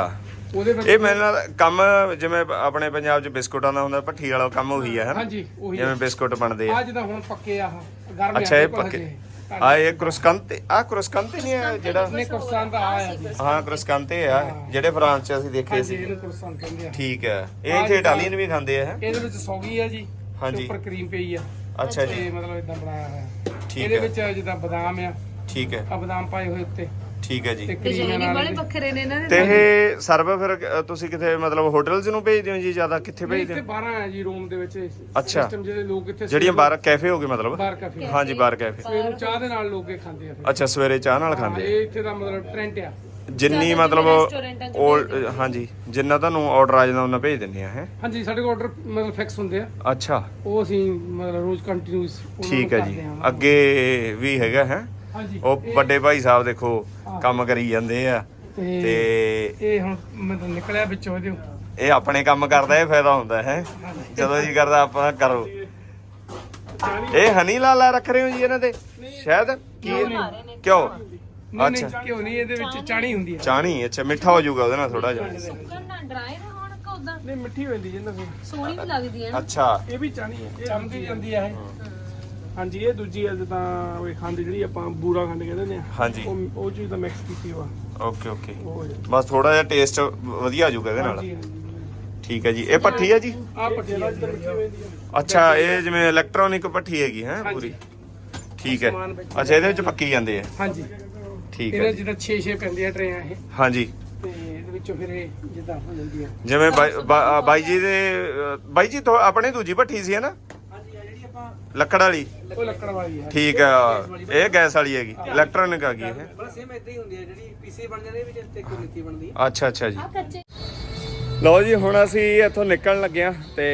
ਉਹਦੇ ਵਿੱਚ ਇਹ ਮੇਰੇ ਨਾਲ ਕੰਮ ਜਿਵੇਂ ਆਪਣੇ ਪੰਜਾਬ 'ਚ ਬਿਸਕੁਟਾਂ ਦਾ ਹੁੰਦਾ ਭੱਠੀ ਵਾਲਾ ਕੰਮ ਉਹੀ ਆ ਹੈ ਹਾਂਜੀ ਉਹੀ ਜਿਵੇਂ ਬਿਸਕੁਟ ਬਣਦੇ ਆ। ਆ ਜਿੱਦਾਂ ਹੁਣ ਪੱਕੇ ਆ ਗਰਮ ਅੱਛਾ ਇਹ ਪੱਕੇ। ਆ ਇਹ ਕ੍ਰੋਸਕੰਤੇ ਆ ਕ੍ਰੋਸਕੰਤੇ ਨਹੀਂ ਆ ਜਿਹੜਾ ਨੇ ਕੁਰਸਾਨ ਦਾ ਆਇਆ ਜੀ। ਹਾਂ ਕ੍ਰੋਸਕੰਤੇ ਆ। ਜਿਹੜੇ ਫਰਾਂਸ 'ਚ ਅਸੀਂ ਦੇਖੇ ਸੀ। ਕਹਿੰਦੇ ਆ। ਠੀਕ ਹੈ। ਇਹ ਇੱਥੇ ਇਟਾਲੀਅਨ ਵੀ ਖਾਂਦੇ ਆ? ਇਹਦੇ ਵਿੱਚ ਸੌਗੀ ਆ ਜੀ ਹਾਂਜੀ। ਉੱਪਰ ਕਰੀਮ ਪਈ ਆ। ਅੱਛਾ ਜੀ। ਮਤਲਬ ਇਦਾਂ ਬਣਾਇਆ ਹੋਇਆ। ਠੀਕ ਇਹਦੇ। ਵਿੱਚ ਜਿੱਦਾਂ ਬਦਾਮ ਆ। ਠੀਕ ਹੈ। ਆ ਬਦਾਮ ਪਾਏ ਹੋਏ ਉੱਤੇ। ਠੀਕ ਹੈ ਜੀ। ਕਰੀਮ ਡਿਜ਼ਾਈਨ ਨਾਲ ਵਾਲੇ ਇਹਦੇ- ਵੱਖਰੇ ਨੇ ਇਹਨਾਂ ਦੇ ਤੇ ਇਹ ਸਰਵ ਫਿਰ ਤੁਸੀਂ ਕਿਥੇ ਮਤਲਬ ਹੋਟਲਸ ਨੂੰ ਭੇਜਦੇ ਹੋ ਜੀ ਜ਼ਿਆਦਾ? ਕਿੱਥੇ ਭੇਜਦੇ ਇੱਥੇ ਹੋ? 12 ਆ ਜੀ ਰੂਮ ਦੇ ਵਿੱਚ। ਅੱਛਾ। ਸਿਸਟਮ ਜਿਹੜੇ ਲੋਕ ਇੱਥੇ ਜਿਹੜੀਆਂ ਬਾਰ ਕੈਫੇ ਹੋ ਗਏ ਮਤਲਬ? ਬਾਰ ਕਾਫੀ ਹਾਂਜੀ ਬਾਰ ਕੈਫੇ ਸਵੇਰ ਨੂੰ ਚਾਹ ਦੇ ਨਾਲ ਲੋਕ ਇਹ ਖਾਂਦੇ ਆ ਫਿਰ। ਅੱਛਾ ਸਵੇਰੇ ਚਾਹ ਨਾਲ ਹਾਂ, ਖਾਂਦੇ ਆ। ਇਹ ਇੱਥੇ ਦਾ ਮਤਲਬ ਟ੍ਰੈਂਡ ਆ। ਜਿੰਨੀ ਮਤਲਬ ਰੈਸਟੋਰੈਂਟਾਂ ਹਾਂਜੀ ਜਿੰਨਾ ਤੁਹਾਨੂੰ ਆਰਡਰ ਆ ਜਾਂਦਾ ਉਹਨਾਂ ਭੇਜ ਦਿੰਦੇ ਆ ਹੈ? ਹਾਂਜੀ ਸਾਡੇ ਕੋਲ ਆਰਡਰ ਮਤਲਬ ਫਿਕਸ ਹੁੰਦੇ ਆ। ਅੱਛਾ। ਉਹ ਅਸੀਂ ਮਤਲਬ ਰੋਜ਼ ਕੰਟੀਨਿਊਸ ਠੀਕ ਹੈ ਜੀ। ਅੱਗੇ ਵੀ ਹੈਗਾ ਹੈ? ਹਾਂਜੀ। ਉਹ ਇਹ- ਵੱਡੇ ਭਾਈ ਸਾਹਿਬ ਦੇਖੋ ਕੰਮ ਕਰੀ ਜਾਂਦੇ ਆ। ਤੇ ਇਹ ਹੁਣ ਮਤਲਬ ਨਿਕਲਿਆ ਵਿੱਚੋਂ ਇਹਦੇ ਇਹ ਆਪਣੇ ਕੰਮ ਕਰਦਾ ਇਹ ਫਾਇਦਾ ਹੁੰਦਾ ਹੈ? ਜਦੋਂ ਜੀ ਕਰਦਾ ਆਪਾਂ ਕਰੋ। ਇਹ ਹਨੀ ਲਾਲਾ ਰੱਖ ਰਹੇ ਹੋ ਜੀ ਇਹਨਾਂ ਦੇ? ਸ਼ਾਇਦ? ਕੀ ਕਿਉਂ? ਨਹੀਂ ਨਹੀਂ ਕਿਉਂ ਨਹੀਂ? ਇਹਦੇ ਵਿੱਚ ਚਾਣੀ। ਹੁੰਦੀ ਹੈ ਚਾਣੀ ਅੱਛਾ ਮਿੱਠਾ ਹੋ ਜਾਊਗਾ ਉਹਦੇ ਨਾਲ ਥੋੜਾ ਜਿਹਾ। ਸੁੱਕਣ ਨਾ ਡਰਾਈ ਨਾ ਹੋਣ ਕੋਦਾ ਨਹੀਂ ਮਿੱਠੀ ਹੁੰਦੀ ਹੈ ਨਾ ਫਿਰ ਸੋਹਣੀ ਵੀ ਲੱਗਦੀ ਹੈ ਨਾ। ਅੱਛਾ। ਇਹ ਵੀ ਚਾਣੀ ਹੈ ਇਹ ਚਮਕੀ ਜਾਂਦੀ ਹੈ ਇਹ। ਹਾਂਜੀ ਇਹ ਦੂਜੀ ਹੈ ਜਿੱਦਾਂ ਉਹ ਖੰਡ ਜਿਹੜੀ ਆਪਾਂ ਬੂਰਾ ਖੰਡ ਕਹਿੰਦੇ ਨੇ ਹਾਂਜੀ। ਉਹ ਉਹ ਚੀਜ਼ ਦਾ ਮਿਕਸ ਕੀਤੀ ਹੋਆ। Okay okay. ਉਹ ਹੋ ਜਾਂਦਾ ਬਸ ਥੋੜਾ ਜਿਹਾ ਟੇਸਟ ਵਧੀਆ ਆ ਜਾਊਗਾ ਇਹਦੇ ਨਾਲ। ਹਾਂਜੀ। ਠੀਕ ਹੈ ਜੀ। ਇਹ ਭੱਠੀ ਹੈ ਜੀ? ਆਹ ਪੱਟੀ ਆ ਜੀ। ਅੱਛਾ ਇਹ ਜਿਵੇਂ ਇਲੈਕਟ੍ਰੋਨਿਕ ਭੱਠੀ ਹੈਗੀ ਹੈ ਪੂਰੀ। ਠੀਕ ਹੈ। ਅੱਛਾ ਇਹਦੇ ਵਿੱਚ ਪੱਕੀ ਜਾਂਦੇ ਆ। ਹਾਂਜੀ। ਠੀਕ ਹੈ ਇਹਦੇ ਜੀ। ਜਿੱਦਾਂ 6-6 ਪੈਂਦੀਆਂ ਟਰੇਆਂ ਇਹ। ਹਾਂਜੀ। ਤੇ ਇਹਦੇ ਵਿੱਚੋਂ ਫਿਰ ਇਹ ਜਿੱਦਾਂ ਹੋ ਜਾਂਦੀ ਹੈ ਜਿਵੇਂ ਬਾਈ- ਬਾ- ਬਾਈ ਜੀ ਦੇ ਅ, ਬਾਈ ਜੀ ਤੋਂ ਆਪਣੇ ਦੂਜੀ ਭੱਠੀ ਸੀ ਹੈ ਨਾ? ਆ ਲੱਕੜ ਵਾਲੀ? ਉਹ ਲੱਕੜ ਵਾਲੀ ਹੈ। ਠੀਕ ਹੈ ਇਹ ਗੈਸ ਵਾਲੀ ਹੈਗੀ। ਇਲੈਕਟ੍ਰੋਨਿਕ ਆ ਗਈ ਇਹ। ਬਸ ਸੇਮ ਇਦਾਂ ਹੀ ਹੁੰਦੀ ਹੈ ਜਿਹੜੀ ਪੀਸੀ ਬਣ ਜਾਂਦੇ ਵਿੱਚ ਤੇ ਕੋਈ ਨੀਤੀ ਬਣਦੀ ਹੈ। ਅੱਛਾ ਅੱਛਾ ਜੀ। ਆ ਲਓ ਜੀ ਹੁਣ ਅਸੀਂ ਇੱਥੋਂ ਨਿਕਲਣ ਲੱਗੇ ਆ ਤੇ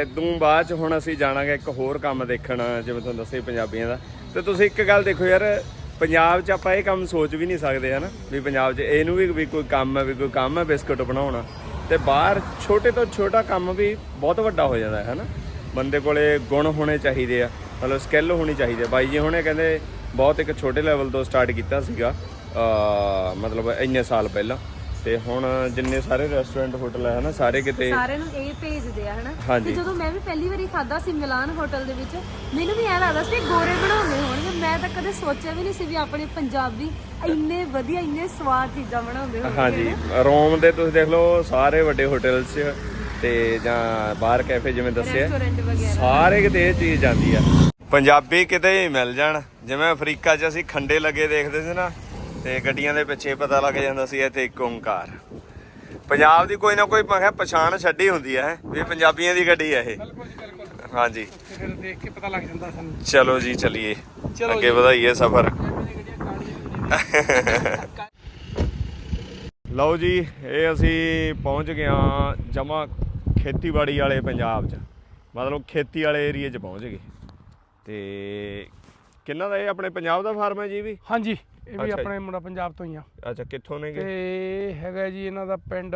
ਇਦੋਂ ਬਾਅਦ ਚ ਹੁਣ ਅਸੀਂ ਜਾਣਾਂਗੇ ਇੱਕ ਹੋਰ ਕੰਮ ਦੇਖਣ ਜਿਵੇਂ ਤੁਹਾਨੂੰ ਦੱਸਿਆ ਪੰਜਾਬੀਆਂ ਦਾ। ਤੇ ਤੁਸੀਂ ਇੱਕ ਗੱਲ ਦੇਖੋ ਯਾਰ ਪੰਜਾਬ 'ਚ ਆਪਾਂ ਇਹ ਕੰਮ ਸੋਚ ਵੀ ਨਹੀਂ ਸਕਦੇ ਹਨਾ? ਵੀ ਪੰਜਾਬ 'ਚ ਇਹਨੂੰ ਵੀ ਵੀ ਕੋਈ ਕੰਮ ਹੈ ਵੀ ਕੋਈ ਕੰਮ ਹੈ ਬਿਸਕੁਟ ਬਣਾਉਣਾ। ਤੇ ਬਾਹਰ ਛੋਟੇ ਤੋਂ ਛੋਟਾ ਕੰਮ ਵੀ ਬਹੁਤ ਵੱਡਾ ਹੋ ਜਾਂਦਾ ਹੈ ਹਨਾ? ਬੰਦੇ ਕੋਲੇ ਗੁਣ ਹੋਣੇ ਚਾਹੀਦੇ ਆ ਮਤਲਬ ਸਕਿੱਲ ਹੋਣੀ ਚਾਹੀਦੀ ਹੈ ਬਾਈ ਜੀ ਹੁਣੇ ਕਹਿੰਦੇ ਬਹੁਤ ਇੱਕ ਛੋਟੇ ਲੈਵਲ ਤੋਂ ਸਟਾਰਟ ਕੀਤਾ ਸੀਗਾ ਮਤਲਬ ਇੰਨੇ ਸਾਲ ਪਹਿਲਾਂ। ਤੇ ਹੁਣ ਜਿੰਨੇ ਸਾਰੇ ਰੈਸਟੋਰੈਂਟ ਹੋਟਲ ਹੈ ਨਾ ਸਾਰੇ ਕਿਤੇ ਸਾਰਿਆਂ ਨੂੰ ਇਹ ਭੇਜਦੇ ਆ ਹਨਾ। ਤੇ ਜਦੋਂ ਮੈਂ ਵੀ ਪਹਿਲੀ ਵਾਰੀ ਖਾਦਾ ਸੀ ਮਿਲਾਨ ਹੋਟਲ ਦੇ ਵਿੱਚ ਮੈਨੂੰ ਵੀ ਐਂ ਲੱਗਦਾ ਸੀ ਗੋਰੇ ਬਣਾਉਂਦੇ ਹੋਣਗੇ। ਮੈਂ ਤਾਂ ਕਦੇ ਸੋਚਿਆ ਵੀ ਨਹੀਂ ਸੀ ਵੀ ਆਪਣੇ ਪੰਜਾਬੀ ਇੰਨੇ ਵਧੀਆ ਇੰਨੇ ਸਵਾਦ ਚੀਜ਼ਾਂ ਬਣਾਉਂਦੇ ਹੋਣਗੇ ਹਾਂਜੀ। ਰੋਮ ਦੇ ਤੁਸੀਂ ਦੇਖ ਲਓ ਸਾਰੇ ਵੱਡੇ ਹੋਟਲਸ 'ਚ ਤੇ ਜਾਂ ਬਾਹਰ ਕੈਫੇ ਜਿਵੇਂ ਦੱਸਿਆ ਸਾਰੇ ਕਿਤੇ ਇਹ ਚੀਜ਼ ਜਾਂਦੀ ਆ। ਪੰਜਾਬੀ ਕਿਤੇ ਹੀ ਮਿਲ ਜਾਣ। ਜਿਵੇਂ ਅਫਰੀਕਾ 'ਚ ਅਸੀਂ ਖੰਡੇ ਲੱਗੇ ਦੇਖਦੇ ਸੀ ਨਾ ਤੇ ਗੱਡੀਆਂ ਦੇ ਪਿੱਛੇ ਪਤਾ ਲੱਗ ਜਾਂਦਾ ਸੀ ਇੱਥੇ ਇੱਕ ਓੰਕਾਰ। ਪੰਜਾਬ ਦੀ ਕੋਈ ਨਾ ਕੋਈ ਮੈਂ ਪਛਾਣ ਛੱਡੀ ਹੁੰਦੀ ਹੈ ਵੀ ਪੰਜਾਬੀਆਂ ਦੀ ਗੱਡੀ ਹੈ ਇਹ। ਬਿਲਕੁਲ ਜੀ ਬਿਲਕੁਲ। ਹਾਂਜੀ। ਤੇ ਫਿਰ ਦੇਖ ਕੇ ਪਤਾ ਲੱਗ ਜਾਂਦਾ ਸਾਨੂੰ। ਚਲੋ ਜੀ ਚਲਿਏ। ਚਲੋ ਅੱਗੇ। ਵਧਾਈਏ ਸਫ਼ਰ। *laughs* ਲਓ ਜੀ ਇਹ ਅਸੀਂ ਪਹੁੰਚ ਗਏ ਜਮਾ ਖੇਤੀਬਾੜੀ ਵਾਲੇ ਪੰਜਾਬ 'ਚ। ਮਤਲਬ ਖੇਤੀ ਵਾਲੇ ਏਰੀਏ 'ਚ ਪਹੁੰਚ ਗਏ। ਤੇ ਕਿੰਨਾ ਦਾ ਇਹ ਆਪਣੇ ਪੰਜਾਬ ਦਾ ਫਾਰਮ ਹੈ ਜੀ ਵੀ? ਹਾਂਜੀ ਇਹ ਵੀ ਅੱਛਾ। ਆਪਣੇ ਮੁੰਡਾ ਪੰਜਾਬ ਤੋਂ ਹੀ ਆ। ਅੱਛਾ ਕਿੱਥੋਂ ਨੇਗੇ ਤੇ ਹੈਗਾ ਜੀ ਇਹਨਾਂ ਦਾ ਪਿੰਡ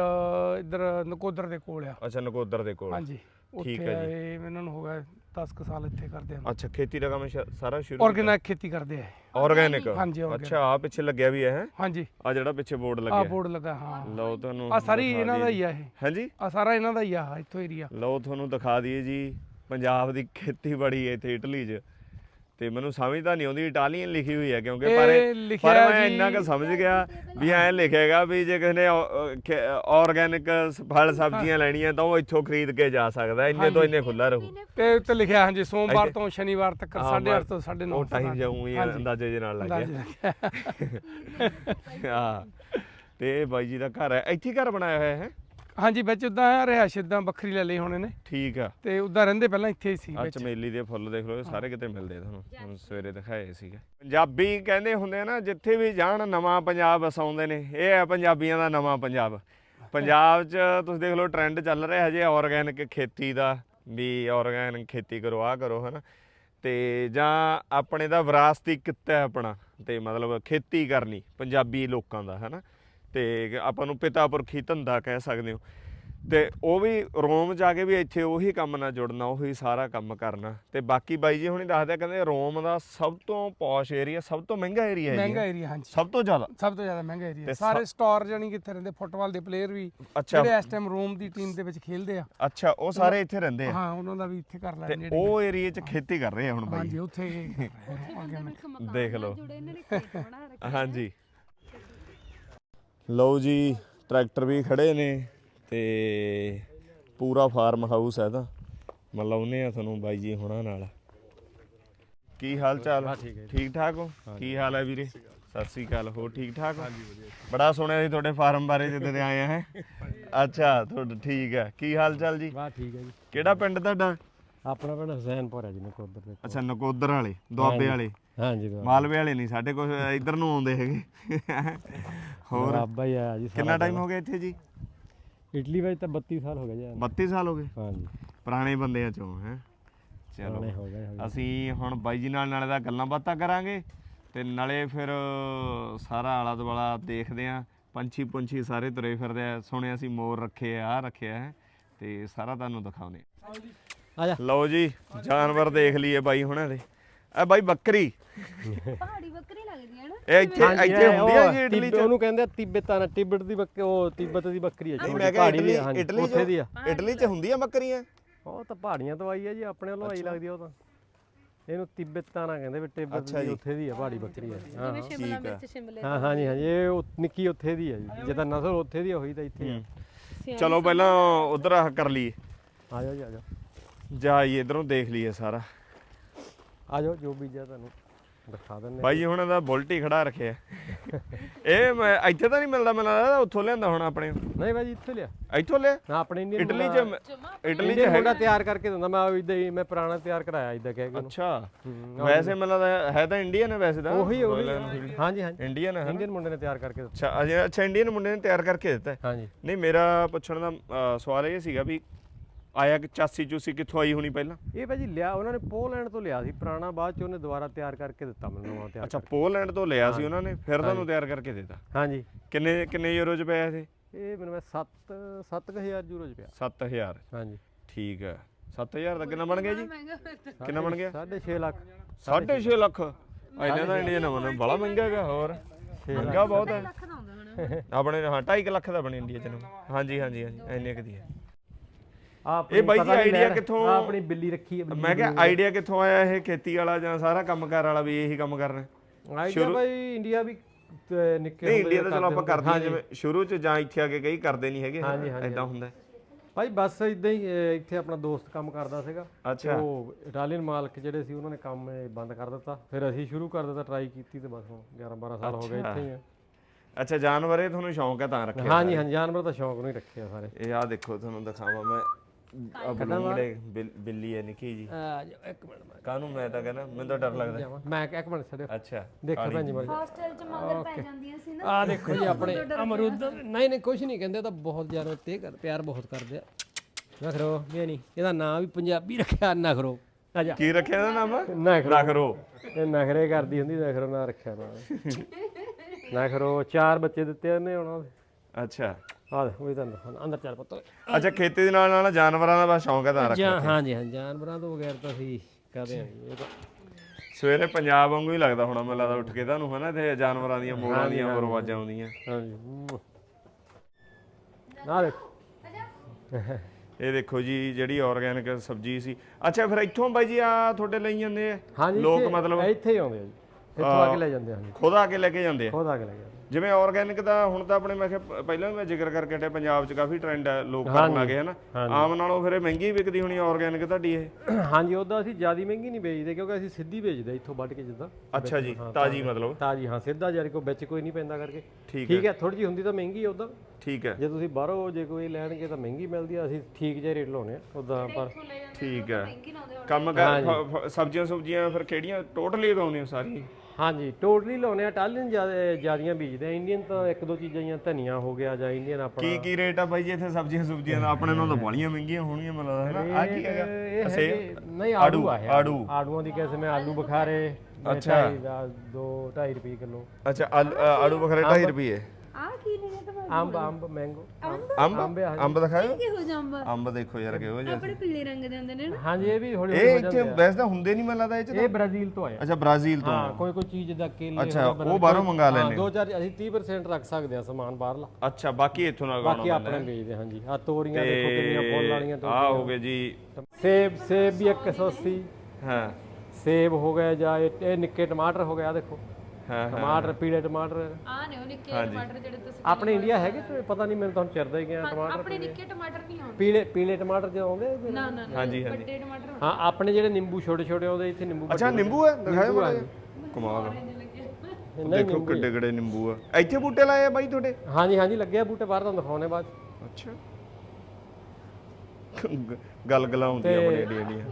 ਇੱਧਰ ਨਕੋਦਰ ਦੇ ਕੋਲ ਆ। ਅੱਛਾ ਨਕੋਦਰ ਦੇ ਕੋਲ। ਹਾਂਜੀ ਠੀਕ ਉੱਥੇ ਹੈ ਜੀ। ਇਹ ਇਹਨਾਂ ਨੂੰ ਹੋ ਗਿਆ 10 ਕੁ ਸਾਲ ਇੱਥੇ ਕਰਦੇ ਆ ਅੱਛਾ ਖੇਤੀ ਦਾ ਕੰਮ ਸ਼- ਸਾਰਾ ਸ਼ੁਰੂ ਆਰਗੇਨਾਈਜ਼ ਖੇਤੀ ਕਰਦੇ ਆ। ਆਰਗੈਨਿਕ ਹਾਂਜੀ, organic। ਅੱਛਾ ਆ ਪਿੱਛੇ ਲੱਗਿਆ ਵੀ ਹੈ? ਹਾਂਜੀ। ਆ ਜਿਹੜਾ ਪਿੱਛੇ ਬੋਰਡ ਆ ਲੱਗਿਆ। ਬੋਰਡ ਲੱਗਾ ਹਾਂ। ਲਓ ਤੁਹਾਨੂੰ ਆ ਸਾਰੀ ਦਿਖਾ ਇਹਨਾਂ ਦਾ ਦਈਏ। ਹੀ ਆ ਇਹ। ਹਾਂਜੀ? ਆ ਸਾਰਾ ਇਹਨਾਂ ਦਾ ਹੀ ਆ ਇੱਥੋਂ ਏਰੀਆ ਲਓ ਤੁਹਾਨੂੰ ਦਿਖਾ ਦਈਏ ਜੀ ਪੰਜਾਬ ਦੀ ਖੇਤੀਬਾੜੀ ਹੈ ਇੱਥੇ ਇਟਲੀ 'ਚ। ਤੇ ਮੈਨੂੰ ਸਮਝ ਤਾਂ ਨਹੀਂ ਆਉਂਦੀ ਇਟਾਲੀਅਨ ਲਿਖੀ ਹੋਈ ਹੈ ਕਿਉਂਕਿ ਪਰ ਪਰ ਮੈਂ ਇੰਨਾ ਕੁ ਸਮਝ ਗਿਆ ਵੀ ਐਂ ਲਿਖੇਗਾ ਵੀ ਜੇ ਕਿਸੇ ਨੇ ਆਰਗੈਨਿਕ ਫਲ ਸਬਜ਼ੀਆਂ ਲੈਣੀਆਂ ਤਾਂ ਉਹ ਇੱਥੋਂ ਖਰੀਦ ਕੇ ਜਾ ਸਕਦਾ ਇੰਨੇ ਤੋਂ ਇੰਨੇ ਖੁੱਲਾ ਰਹੂ। ਤੇ ਉੱਤੇ ਲਿਖਿਆ ਹਾਂਜੀ ਸੋਮਵਾਰ ਤੋਂ ਸ਼ਨੀਵਾਰ ਤੱਕ ਹਾਂ, 8:30 ਮੈਂ- ਤੋਂ 9:30 ਉਹ ਟਾਈਮ ਜਾਉਂ ਹੀ। ਅੰਦਾਜ਼ੇ ਦੇ ਨਾਲ ਲੱਗ ਗਿਆ। *laughs* ਹਾਂ। ਤੇ ਬਾਈ ਜੀ ਦਾ ਘਰ ਹੈ। ਇੱਥੇ ਘਰ ਬਣਾਇਆ ਹੋਇਆ ਹੈ? ਹਾਂਜੀ ਵਿੱਚ ਉਦਾਂ ਰਿਹਾਇਸ਼ ਇਦਾਂ ਵੱਖਰੀ ਲੈ ਲਈ ਹੁਣ ਇਹਨੇ। ਠੀਕ ਆ। ਤੇ ਉਦਾਂ ਰਹਿੰਦੇ ਪਹਿਲਾਂ ਇੱਥੇ ਹੀ ਸੀ ਆ ਵਿੱਚ। ਚਮੇਲੀ ਦੇ ਫੁੱਲ ਦੇਖ ਲਓ ਇਹ ਸਾਰੇ ਕਿਤੇ ਮਿਲਦੇ ਆ ਤੁਹਾਨੂੰ। ਹੁਣ ਸਵੇਰੇ ਦਿਖਾਏ ਸੀਗੇ। ਪੰਜਾਬੀ ਕਹਿੰਦੇ ਹੁੰਦੇ ਆ ਨਾ ਜਿੱਥੇ ਵੀ ਜਾਣ ਨਵਾਂ ਪੰਜਾਬ ਵਸਾਉਂਦੇ ਨੇ। ਇਹ ਹੈ ਪੰਜਾਬੀਆਂ ਦਾ ਨਵਾਂ ਪੰਜਾਬ। ਪੰਜਾਬ 'ਚ ਤੁਸੀਂ ਦੇਖ ਲਓ ਟ੍ਰੈਂਡ ਚੱਲ ਰਿਹਾ ਹਜੇ ਆਰਗੈਨਿਕ ਖੇਤੀ ਦਾ ਵੀ ਆਰਗੈਨਿਕ ਖੇਤੀ ਕਰੋ ਆ ਕਰੋ ਹਨਾ। ਤੇ ਜਾਂ ਆਪਣੇ ਦਾ ਵਿਰਾਸਤੀ ਕਿੱਤਾ ਹੈ ਆਪਣਾ ਤੇ ਮਤਲਬ ਖੇਤੀ ਕਰਨੀ ਪੰਜਾਬੀ ਲੋਕਾਂ ਦਾ ਹਨਾ। ਤੇ ਆਪਾਂ ਨੂੰ ਪਿਤਾ ਪੁਰਖੀ ਧੰਦਾ ਕਹਿ ਸਕਦੇ ਹੋ। ਤੇ ਉਹ ਵੀ ਰੋਮ ਜਾ ਕੇ ਵੀ ਇੱਥੇ ਉਹੀ ਕੰਮ ਨਾਲ ਜੁੜਨਾ ਉਹੀ ਸਾਰਾ ਕੰਮ ਕਰਨਾ। ਤੇ ਬਾਕੀ ਬਾਈ ਜੀ ਹੁਣੀ ਦੱਸਦੇ ਆ, ਕਹਿੰਦੇ ਰੋਮ ਦਾ ਸਭ ਤੋਂ ਪੌਸ਼ ਏਰੀਆ ਸਭ ਤੋਂ ਮਹਿੰਗਾ ਏਰੀਆ ਹੈ ਮਹਿੰਗਾ ਏਰੀਆ ਹਾਂਜੀ। ਸਭ ਤੋਂ ਜ਼ਿਆਦਾ? ਸਭ ਤੋਂ ਜ਼ਿਆਦਾ ਮਹਿੰਗਾ ਤੇ ਏਰੀਆ ਸਭ- ਸਾਰੇ ਸਟਾਰ ਜਾਨੀ ਕਿੱਥੇ ਰਹਿੰਦੇ ਫੁੱਟਬਾਲ ਦੇ ਪਲੇਅਰ ਵੀ ਅੱਛਾ। ਜਿਹੜੇ ਇਸ ਟਾਈਮ ਰੋਮ ਦੀ ਟੀਮ ਦੇ ਵਿੱਚ ਖੇਡਦੇ ਆ। ਅੱਛਾ ਉਹ ਸਾਰੇ ਇੱਥੇ ਰਹਿੰਦੇ ਆ? ਹਾਂ ਉਹਨਾਂ ਦਾ ਵੀ ਇੱਥੇ ਕਰ ਤੇ ਲੈਣੇ ਨੇੜੇ ਉਹ ਏਰੀਆ 'ਚ ਖੇਤੀ ਕਰ ਰਹੇ ਆ ਹੁਣ ਬਾਈ ਹਾਂਜੀ ਉੱਥੇ *laughs* ਦੇਖ ਲਓ। ਜੁੜੇ ਇਹਨਾਂ ਨੇ ਖੇਤ ਬਣਾ ਰੱਖੇ ਹਾਂਜੀ। ਲਓ ਜੀ ਟਰੈਕਟਰ ਵੀ ਖੜੇ ਨੇ ਤੇ ਪੂਰਾ ਫਾਰਮ ਹਾਊਸ ਹੈ ਤਾਂ। ਮਤਲਬ ਉਹਨੇ ਆ ਤੁਹਾਨੂੰ ਬਾਈ ਜੀ ਹੁਣਾਂ ਨਾਲ। ਕੀ ਹਾਲ ਚਾਲ? ਠੀਕ ਠਾਕ ਹੋ? ਕੀ ਹਾਲ ਹੈ ਵੀਰੇ? ਸਤਿ ਸ੍ਰੀ ਅਕਾਲ। ਹੋ ਠੀਕ ਠਾਕ ਹੋ? ਬੜਾ ਸੁਣਿਆ ਸੀ ਤੁਹਾਡੇ ਫਾਰਮ ਬਾਰੇ ਜਦੋਂ ਦੇ ਆਏ ਆ ਹੈ? ਅੱਛਾ ਤੁਹਾਡਾ ਠੀਕ ਹੈ। ਕੀ ਹਾਲ ਚਾਲ ਜੀ? ਵਾਹ ਠੀਕ ਹੈ ਜੀ। ਕਿਹੜਾ ਪਿੰਡ ਤੁਹਾਡਾ? ਆਪਣਾ ਪਿੰਡ ਹੁਸੈਨਪੁਰ ਹੈ ਜੀ ਨਕੋਦਰ ਦੇ ਅੱਛਾ ਨਕੋਦਰ ਵਾਲੇ ਦੁਆਬੇ ਵਾਲੇ। ਹਾਂਜੀ ਮਾਲਵੇ ਵਾਲੇ ਨਹੀਂ ਸਾਡੇ ਕੋਲ ਇੱਧਰ ਨੂੰ ਆਉਂਦੇ ਹੈਗੇ। ਹੋਰ? ਦੁਆਬਾ ਹੀ ਆਇਆ ਜੀ ਸਾਰਾ ਕਿੰਨਾ ਟਾਈਮ ਹੋ ਗਿਆ ਇੱਥੇ ਜੀ? ਇਟਲੀ ਵਿੱਚ ਤਾਂ 32 ਸਾਲ ਹੋ ਗਏ ਜੀ। 32 ਸਾਲ ਹੋ ਗਏ? ਹਾਂਜੀ। ਪੁਰਾਣੇ ਬੰਦਿਆਂ ਚੋਂ ਹੈ? ਚਲੋ। ਪੁਰਾਣੇ ਹੋ ਗਏ ਹੋ ਗਏ। ਅਸੀਂ ਹੁਣ ਬਾਈ ਜੀ ਨਾਲ ਨਾਲੇ ਦਾ ਗੱਲਾਂ ਬਾਤਾਂ ਕਰਾਂਗੇ ਤੇ ਨਾਲੇ ਫਿਰ ਸਾਰਾ ਆਲਾ ਦੁਆਲਾ ਦੇਖਦੇ ਆਂ। ਪੰਛੀ ਪੁੰਛੀ ਸਾਰੇ ਤੁਰੇ ਫਿਰਦੇ ਆ। ਸੁਣਿਆ ਸੀ ਮੋਰ ਰੱਖੇ ਆ ਆਹ ਰੱਖਿਆ ਹੈ? ਤੇ ਸਾਰਾ ਤੁਹਾਨੂੰ ਦਿਖਾਉਨੇ ਆ ਜਾ। ਲਓ ਜੀ ਜਾਨਵਰ ਦੇਖ ਲਈਏ ਬਾਈ ਹੁਣਾਂ ਦੇ। ਆ ਬਾਈ ਬੱਕਰੀ। ਪਹਾੜੀ ਬੱਕਰੀ ਲੱਗਦੀ ਹੈ ਨਾ। ਇਹ ਇੱਥੇ ਹਾਂਜੀ, ਇੱਥੇ ਇਹ ਹੁੰਦੀ ਹੈ ਉਹ ਜੀ ਇਟਲੀ ਚ? ਉਹਨੂੰ ਕਹਿੰਦੇ ਆ ਤਿੱਬਤਾਂ ਤਿੱਬਤ ਦੀ ਬੱਕਰੀ ਉਹ ਤਿੱਬਤ ਦੀ ਬੱਕਰੀ ਹੈ ਜੀ ਨਹੀਂ ਮੈਂ ਕਿਹਾ ਪਹਾੜੀ ਦੀ, ਇਟਲੀ ਹਾਂਜੀ, ਇਟਲੀ ਉੱਥੇ ਦੀ ਆ। ਚ ਇਟਲੀ ਚ ਹੁੰਦੀਆਂ ਬੱਕਰੀਆਂ? ਉਹ ਤਾਂ ਪਹਾੜੀਆਂ ਤੋਂ ਆਈ ਹੈ ਜੀ ਆਪਣੇ ਵੱਲੋਂ ਆਈ ਲੱਗਦੀ ਆ ਉਹ ਤਾਂ। ਇਹਨੂੰ ਤਿੱਬਤਾਂ ਨਾ ਕਹਿੰਦੇ ਵੀ ਤਿੱਬਤ ਅੱਛਾ ਦੀ ਜੀ। ਉੱਥੇ ਦੀ ਆ ਪਹਾੜੀ ਬੱਕਰੀ ਹੈ ਹਾਂ। ਜਿਵੇਂ ਸ਼ਿਮਲਾ ਠੀਕ ਆ। ਮਿਰਚ ਸ਼ਿਮਲੇ ਹਾਂ ਹਾਂਜੀ ਹਾਂਜੀ ਇਹ ਉਹ ਨਿੱਕੀ ਉੱਥੇ ਦੀ ਹੈ ਜੀ ਜੇ ਤਾਂ ਨਸਲ ਉੱਥੇ ਦੀ ਹੋਈ ਤਾਂ ਇੱਥੇ ਆ। ਚਲੋ ਪਹਿਲਾਂ ਉਧਰ ਆ ਕਰ ਲਈਏ। ਆ ਜਾਓ ਜੀ ਆ ਜਾਓ। ਜਾਈਏ ਇਧਰੋਂ ਦੇਖ ਲਈਏ ਸਾਰਾ। ਆ ਜਾਓ ਜੋ ਬੀਜਿਆ ਤੁਹਾਨੂੰ ਦਿਖਾ ਦਿੰਦੇ ਬਾਈ ਹੁਣਾਂ ਦਾ ਬੁਲਟ ਹੀ ਖੜਾ ਰੱਖਿਆ। ਇਹ ਮੈਂ ਇੱਥੇ ਤਾਂ ਨਹੀਂ ਮਿਲਦਾ ਮੈਨੂੰ ਲੱਗਦਾ ਉੱਥੋਂ ਲਿਆਂਦਾ ਹੁਣ ਆਪਣੇ। ਨਹੀਂ ਬਾਈ ਜੀ ਇੱਥੇ ਲਿਆ। ਇੱਥੋਂ ਲਿਆ? ਨਾ ਆਪਣੇ ਇੰਡੀਅਨ ਇਟਲੀ ਚ ਇਟਲੀ ਚ ਹੈਗਾ। ਤਿਆਰ ਕਰਕੇ ਦਿੰਦਾ ਮੈਂ ਇਦਾਂ ਹੀ ਮੈਂ ਪੁਰਾਣਾ ਤਿਆਰ ਕਰਾਇਆ ਇਦਾਂ ਕਹਿ ਕੇ ਉਹਨੂੰ। ਅੱਛਾ। ਵੈਸੇ ਮੈਨੂੰ ਲੱਗਦਾ ਹੈ ਤਾਂ ਇੰਡੀਅਨ ਹੈ ਵੈਸੇ ਤਾਂ। ਉਹੀ ਉਹੀ। ਹਾਂਜੀ ਹਾਂਜੀ। ਇੰਡੀਅਨ ਹੈ? ਇੰਡੀਅਨ ਮੁੰਡੇ ਨੇ ਤਿਆਰ ਕਰਕੇ ਦਿੱਤਾ। ਅੱਛਾ ਅਜੇ- ਅੱਛਾ ਇੰਡੀਅਨ ਮੁੰਡੇ ਨੇ ਤਿਆਰ ਕਰਕੇ ਦਿੱਤਾ ਹੈ। ਹਾਂਜੀ। ਨਹੀਂ ਮੇਰਾ ਪੁੱਛਣ ਦਾ ਅ, ਸਵਾਲ ਇਹ ਸੀਗਾ ਵੀ ਆਇਆ ਕਿ ਚਾਸੀ ਚੂਸੀ ਕਿੱਥੋਂ ਆਈ ਹੋਣੀ ਪਹਿਲਾਂ? ਇਹ ਭਾਜੀ ਲਿਆ ਉਹਨਾਂ ਨੇ ਪੋਲੈਂਡ ਤੋਂ ਲਿਆ ਸੀ ਪੁਰਾਣਾ ਬਾਅਦ ਚ ਉਹਨੇ ਦੁਬਾਰਾ ਤਿਆਰ ਕਰਕੇ ਦਿੱਤਾ ਮੈਨੂੰ ਨਵਾਂ ਤਿਆਰ ਅੱਛਾ ਪੋਲੈਂਡ ਤੋਂ ਲਿਆ ਸੀ ਉਹਨਾਂ ਨੇ ਫਿਰ ਤੁਹਾਨੂੰ ਤਿਆਰ ਕਰਕੇ ਦਿੱਤਾ? ਹਾਂਜੀ। ਕਿੰਨੇ ਕਿੰਨੇ ਯੂਰੋ ਚ ਪਿਆ ਇਹ? ਇਹ ਮੈਨੂੰ ਮੈਂ 7 7000 ਯੂਰੋ ਚ ਪਿਆ। 7000 ਹਾਂਜੀ। ਠੀਕ ਹੈ। 7000 ਦਾ ਕਿੰਨਾ ਬਣ ਗਿਆ ਜੀ? ਕਿੰਨਾ ਬਣ ਗਿਆ? 6.5 ਲੱਖ। 6.5 ਲੱਖ? ਇਹਨਾਂ ਦਾ ਇੰਡੀਅਨ ਮਨ ਬੜਾ ਮਹਿੰਗਾ ਹੈਗਾ ਹੋਰ। ਮਹਿੰਗਾ ਬਹੁਤ ਹੈ। ਲੱਖ ਦਾ ਆਉਂਦਾ ਹੁਣ ਆਪਣੇ ਹਾਂ 2.5 ਲੱਖ ਦਾ ਬਣੇ ਇੰਡੀਆ ਚ ਨੂੰ ਹਾਂਜੀ ਹਾਂਜੀ ਹਾਂਜੀ ਇੰਨੇ ਕੁ ਦੀ ਹੈ। ਇਹ ਬਾਈ ਜੀ ਆਈਡੀਆ ਕਿੱਥੋਂ ਆਪਣੀ ਬਿੱਲੀ ਰੱਖੀ ਹੈ ਮੈਂ ਕਿਹਾ ਆਈਡੀਆ ਕਿੱਥੋਂ ਆਇਆ ਇਹ ਖੇਤੀ ਵਾਲਾ ਜਾਂ ਸਾਰਾ ਕੰਮਕਾਰ ਵਾਲਾ ਵੀ ਇਹੀ ਕੰਮ ਕਰਨਾ? ਆਈਡੀਆ ਭਾਈ ਇੰਡੀਆ ਵੀ ਨਿੱਕੇ ਨਹੀਂ ਇੰਡੀਆ ਤਾਂ ਚਲੋ ਆਪਾਂ। ਕਰਦੇ ਹਾਂ ਜਿਵੇਂ ਸ਼ੁਰੂ ਚ ਜਾਂ ਇੱਥੇ ਆ ਕੇ ਕਈ ਕਰਦੇ ਨਹੀਂ ਹੈਗੇ ਐਦਾਂ ਹੁੰਦਾ। ਹੈ। ਭਾਈ ਬਸ ਇਦਾਂ ਹੀ ਇੱਥੇ ਆਪਣਾ ਦੋਸਤ ਕੰਮ ਕਰਦਾ ਸੀਗਾ। ਅੱਛਾ। ਉਹ ਇਟਾਲੀਅਨ ਮਾਲਕ ਜਿਹੜੇ ਸੀ ਉਹਨਾਂ ਨੇ ਕੰਮ ਬੰਦ ਕਰ ਦਿੱਤਾ। ਫਿਰ ਅਸੀਂ ਸ਼ੁਰੂ ਕਰ ਦਿੱਤਾ ਟਰਾਈ ਕੀਤੀ ਤੇ ਬਸ ਹੁਣ 11 12 ਸਾਲ ਹੋ ਗਏ ਇੱਥੇ ਹੀ ਆ। ਅੱਛਾ ਜਾਨਵਰ ਇਹ ਤੁਹਾਨੂੰ ਸ਼ੌਂਕ ਹੈ ਤਾਂ ਰੱਖਿਆ ਹਾਂਜੀ ਹਾਂਜੀ ਜਾਨਵਰ ਤਾਂ ਸ਼ੌਂਕ ਨੂੰ ਹੀ ਰੱਖਿਆ ਸਾਰੇ। ਇਹ ਆ ਦੇਖੋ ਤੁਹਾਨੂੰ ਦਿਖਾਵਾਂ ਮੈਂ। ਆਪਣਾ ਜਿਹੜੇ ਬਿੱਲ- ਬਿੱਲੀ ਹੈ ਨਿੱਕੀ ਜੀ ਆ ਇੱਕ ਮਿੰਟ ਕਾਹਨੂੰ ਮੈਂ ਤਾਂ ਕਹਿੰਦਾ ਮੈਨੂੰ ਤਾਂ ਡਰ ਲੱਗਦਾ। ਮੈਂ ਇੱਕ ਮਿੰਟ ਛੱਡਿਓ। ਅੱਛਾ ਦੇਖੋ ਭੈਣ ਜੀ ਮਰ ਹੋਸਟਲ ਚ ਮਗਰ ਪੈ ਜਾਂਦੀਆਂ ਸੀ ਨਾ। ਆ ਦੇਖੋ ਜੀ ਆਪਣੇ ਅਮਰੂਦ ਨਹੀਂ ਨਹੀਂ ਕੁਝ ਨਹੀਂ ਕਹਿੰਦੇ ਤਾਂ ਬਹੁਤ ਜ਼ਿਆਦਾ ਤੇ ਕਰ ਪਿਆਰ ਬਹੁਤ ਕਰਦੇ ਆ। ਨਖਰੋ ਇਹ ਨਹੀਂ। ਇਹਦਾ ਨਾਮ ਵੀ ਪੰਜਾਬੀ ਰੱਖਿਆ ਨਖਰੋ ਆ ਜਾ। ਕੀ ਰੱਖਿਆ ਇਹਦਾ ਨਾਮ? ਨਖਰੋ ਨਖਰੋ ਇਹ ਨਖਰੇ ਕਰਦੀ ਹੁੰਦੀ ਨਖਰੋ ਨਾ ਰੱਖਿਆ ਨਾ *laughs* ਨਖਰੋ ਚਾਰ ਬੱਚੇ ਦਿੱਤੇ ਉਹਨੇ ਉਹਨਾਂ ਦੇ। ਅੱਛਾ। ਆ ਦੇ ਉਹ ਤਾਂ ਅੰਦਰ- ਅੰਦਰ ਚੱਲ ਪੁੱਤ। ਅੱਛਾ ਖੇਤੀ ਦੇ ਨਾਲ ਨਾਲ ਜਾਨਵਰਾਂ ਦਾ ਬਸ ਸ਼ੌਂਕ ਹੈ ਤਾਂ ਰੱਖ ਜਾਂ ਹਾਂ ਜੀ ਹਾਂ ਜਾਨਵਰਾਂ ਤੋਂ ਬਗੈਰ ਤਾਂ ਅਸੀਂ ਕਦੇ ਨਹੀਂ ਇਹ ਤਾਂ ਸਵੇਰੇ ਪੰਜਾਬ ਵਾਂਗੂ ਹੀ ਲੱਗਦਾ ਹੋਣਾ ਮੈਨੂੰ ਲੱਗਦਾ ਉੱਠ ਕੇ ਤੁਹਾਨੂੰ ਹਨਾ ਤੇ ਜਾਨਵਰਾਂ ਦੀਆਂ ਮੋਰਾਂ ਦੀਆਂ ਹੋਰ ਆਵਾਜ਼ਾਂ ਆਉਂਦੀਆਂ। ਹਾਂ ਜੀ ਨਾ ਦੇਖ। ਇਹ ਦੇਖੋ ਜੀ ਜਿਹੜੀ ਆਰਗੈਨਿਕ ਸਬਜ਼ੀ ਸੀ। ਅੱਛਾ ਫਿਰ ਇੱਥੋਂ ਬਾਈ ਜੀ ਆ ਤੁਹਾਡੇ ਲਈ ਜਾਂਦੇ ਆ? ਲੋਕ ਇੱਥੇ- ਮਤਲਬ ਇੱਥੇ ਹੀ ਆਉਂਦੇ ਆ ਜੀ। ਇੱਥੋਂ ਆ ਕੇ ਲੈ ਜਾਂਦੇ ਹਾਂ ਜੀ ਖੁਦ ਆ ਕੇ ਲੈ ਕੇ ਜਾਂਦੇ ਆ? ਖੁਦ ਆ ਕੇ ਲੈ ਜਾਂਦੇ ਜਿਵੇਂ ਆਰਗੈਨਿਕ ਦਾ ਹੁਣ ਤਾਂ ਆਪਣੇ ਮੈਂ ਕਿਹਾ ਪਹਿਲਾਂ ਵੀ ਮੈਂ ਜ਼ਿਕਰ ਕਰਕੇ ਹਟਿਆ ਪੰਜਾਬ 'ਚ ਕਾਫੀ ਟ੍ਰੈਂਡ ਹੈ ਲੋਕ ਕਰਨ ਲੱਗੇ ਹਨਾ। ਆਮ ਨਾਲੋਂ ਫਿਰ ਇਹ ਮਹਿੰਗੀ ਵਿਕਦੀ ਹੋਣੀ ਆਰਗੈਨਿਕ ਤੁਹਾਡੀ ਇਹ? ਹਾਂ ਜੀ ਉਹਦਾ ਅਸੀਂ ਜ਼ਿਆਦਾ ਮਹਿੰਗੀ ਨਹੀਂ ਵੇਚਦੇ ਕਿਉਂਕਿ ਅਸੀਂ ਸਿੱਧੀ ਵੇਚਦੇ ਇੱਥੋਂ ਵੱਢ ਕੇ ਜਿੱਦਾਂ। ਅੱਛਾ ਜੀ ਤਾਜੀ ਮਤਲਬ। ਤਾਜੀ ਹਾਂ ਸਿੱਧਾ ਜਾਰੀ ਕੋ ਵਿੱਚ ਕੋਈ ਨਹੀਂ ਪੈਂਦਾ ਕਰਕੇ। ਠੀਕ ਹੈ। ਥੋੜੀ ਜਿਹੀ ਹੁੰਦੀ ਤਾਂ ਮਹਿੰਗੀ ਉਦਾਂ ਠੀਕ ਹੈ। ਜੇ ਤੁਸੀਂ ਬਾਹਰੋਂ ਜੇ ਕੋਈ ਲੈਣਗੇ ਤਾਂ ਮਹਿੰਗੀ ਮਿਲਦੀ ਆ ਅਸੀਂ ਠੀਕ ਜਿਹੇ ਰੇਟ ਲਾਉਨੇ ਆ ਉਦਾਂ ਪਰ ਠੀਕ ਹੈ। ਕੰਮ ਕਰ ਸਬਜ਼ੀਆਂ ਸੁਬਜ਼ੀਆਂ ਫਿਰ ਕਿਹੜੀਆਂ ਟੋਟਲੀ ਉਗਾਉਂਦੇ ਹੋ ਸਾਰੀ? ਹਾਂਜੀ ਟੋਟਲੀ ਲਾਉਨੇ ਆ ਟਾਲੀਆਂ ਜਿਆਦੀਆਂ ਬੀਜਦੇ ਆ ਇੰਡੀਅਨ ਤਾਂ ਇੱਕ ਦੋ ਚੀਜ਼ਾਂ ਜਾਂ ਧਨੀਆ ਹੋ ਗਿਆ ਜਾਂ ਇੰਡੀਅਨ ਆਪਣਾ। ਕੀ ਕੀ ਰੇਟ ਆ ਬਾਈ ਜੀ ਇੱਥੇ ਸਬਜ਼ੀਆਂ ਸੁਬਜ਼ੀਆਂ ਦਾ? ਆਪਣੇ ਨਾਲੋਂ ਤਾਂ ਬਾਲੀਆਂ ਮਹਿੰਗੀਆਂ ਹੋਣਗੀਆਂ ਮੈਨੂੰ ਲੱਗਦਾ ਹੈ ਨਾ ਆ ਕੀ ਹੈਗਾ? ਸੇਬ ਨਹੀਂ ਆੜੂ ਆ। ਆੜੂ। ਆੜੂਆਂ ਦੀ ਕਿਸਮ ਹੈ ਆਲੂ ਬੁਖਾਰੇ ਅੱਛਾ। 2 2.5 ਰੁਪਏ ਕਿਲੋ। ਅੱਛਾ ਆਲੂ- ਬਖਰੇ 2.5 ਰੁਪਏ। ਆ ਕੀ ਲੈਣਾ ਤਾਂ ਅੰਬ ਅੰਬ ਮੈਂਗੋ ਅੰਬ? ਅੰਬ? ਦਿਖਾਓ ਕਿਹੋ ਜਿਹਾ ਅੰਬ ਅੰਬ ਦੇਖੋ ਯਾਰ ਕਿਹੋ ਜਿਹਾ ਆਪਣੇ ਪੀਲੇ ਰੰਗ ਦੇ ਹੁੰਦੇ ਨੇ ਨਾ। ਹਾਂਜੀ ਇਹ ਵੀ ਹੌਲੀ ਇਹ ਹੌਲੀ ਇੱਥੇ ਆ ਵੈਸੇ ਤਾਂ ਹੁੰਦੇ ਨਹੀਂ ਮੈਨੂੰ ਲੱਗਦਾ ਇਹ ਚ ਤਾਂ। ਇਹ ਬ੍ਰਾਜ਼ੀਲ ਤੋਂ ਆਇਆ ਅੱਛਾ ਬ੍ਰਾਜ਼ੀਲ ਤੋਂ ਹਾਂ ਕੋਈ ਕੋਈ ਚੀਜ਼ ਦਾ ਕੇਲੇ ਅੱਛਾ, ਹੋ ਉਹ ਬਾਹਰੋਂ ਮੰਗਾ ਹਾਂ। ਦੋ ਚਾਰ ਅਸੀਂ 30% ਰੱਖ ਸਕਦੇ ਆ ਸਮਾਨ ਬਾਹਰਲਾ। ਅੱਛਾ ਬਾਕੀ ਇੱਥੋਂ ਨਾ ਬਾਕੀ ਗਾਉਣਾ ਆਪਣੇ ਵੇਚਦੇ ਹਾਂਜੀ। ਆ ਤੋਰੀਆਂ ਦੇਖੋ ਕਿੰਨੀਆਂ ਫੁੱਲ ਵਾਲੀਆਂ ਆ ਹੋ ਗਏ ਜੀ। ਸੇਬ ਸੇਬ ਵੀ 180 ਹਾਂ। ਸੇਬ ਹੋ ਗਏ ਜਾਂ ਇਹ ਇਹ ਨਿੱਕੇ ਟਮਾਟਰ ਹੋ ਗਏ ਆ ਦੇਖੋ। ਹਾਂ ਟਮਾਟਰ ਪੀਲੇ ਟਮਾਟਰ। ਆ ਨੇ ਉਹ ਨਿੱਕੇ ਟਮਾਟਰ ਜਿਹੜੇ ਤੁਸੀਂ ਆਪਣੇ ਇੰਡੀਆ ਹੈਗੇ? ਤੇ ਪਤਾ ਨਹੀਂ ਮੈਨੂੰ ਤੁਹਾਨੂੰ ਚਿਰਦਾ ਹੀ ਗਿਆ ਟਮਾਟਰ ਆਪਣੇ ਨਿੱਕੇ ਟਮਾਟਰ ਨਹੀਂ ਆਉਂਦੇ। ਪੀਲੇ ਪੀਲੇ ਟਮਾਟਰ ਜੇ ਆਉਂਦੇ ਆ? ਨਾ ਨਾ ਨਾ ਹਾਂਜੀ ਹਾਂਜੀ। ਵੱਡੇ ਟਮਾਟਰ ਹਾਂ ਆਪਣੇ ਜਿਹੜੇ ਨਿੰਬੂ ਛੋਟੇ ਛੋਟੇ ਆਉਂਦੇ ਇੱਥੇ ਨਿੰਬੂ ਅੱਛਾ ਨਿੰਬੂ ਹੈ ਆ ਮੈਨੂੰ ਕਮਾਲ ਆ। ਦੇਖੋ ਕਿੱਡੇ ਕਿੱਡੇ ਨਿੰਬੂ ਆ। ਇੱਥੇ ਬੂਟੇ ਲਾਏ ਆ ਬਾਈ ਤੁਹਾਡੇ? ਹਾਂਜੀ ਹਾਂਜੀ ਲੱਗਿਆ ਬੂਟੇ ਬਾਹਰ ਤੁਹਾਨੂੰ ਦਿਖਾਉਣੇ ਬਾਅਦ। ਅੱਛਾ। ਗੱਲ ਗਲਾ ਹੁੰਦੀਆਂ ਬੜੀ ਏਡੀ ਏਡੀਆਂ।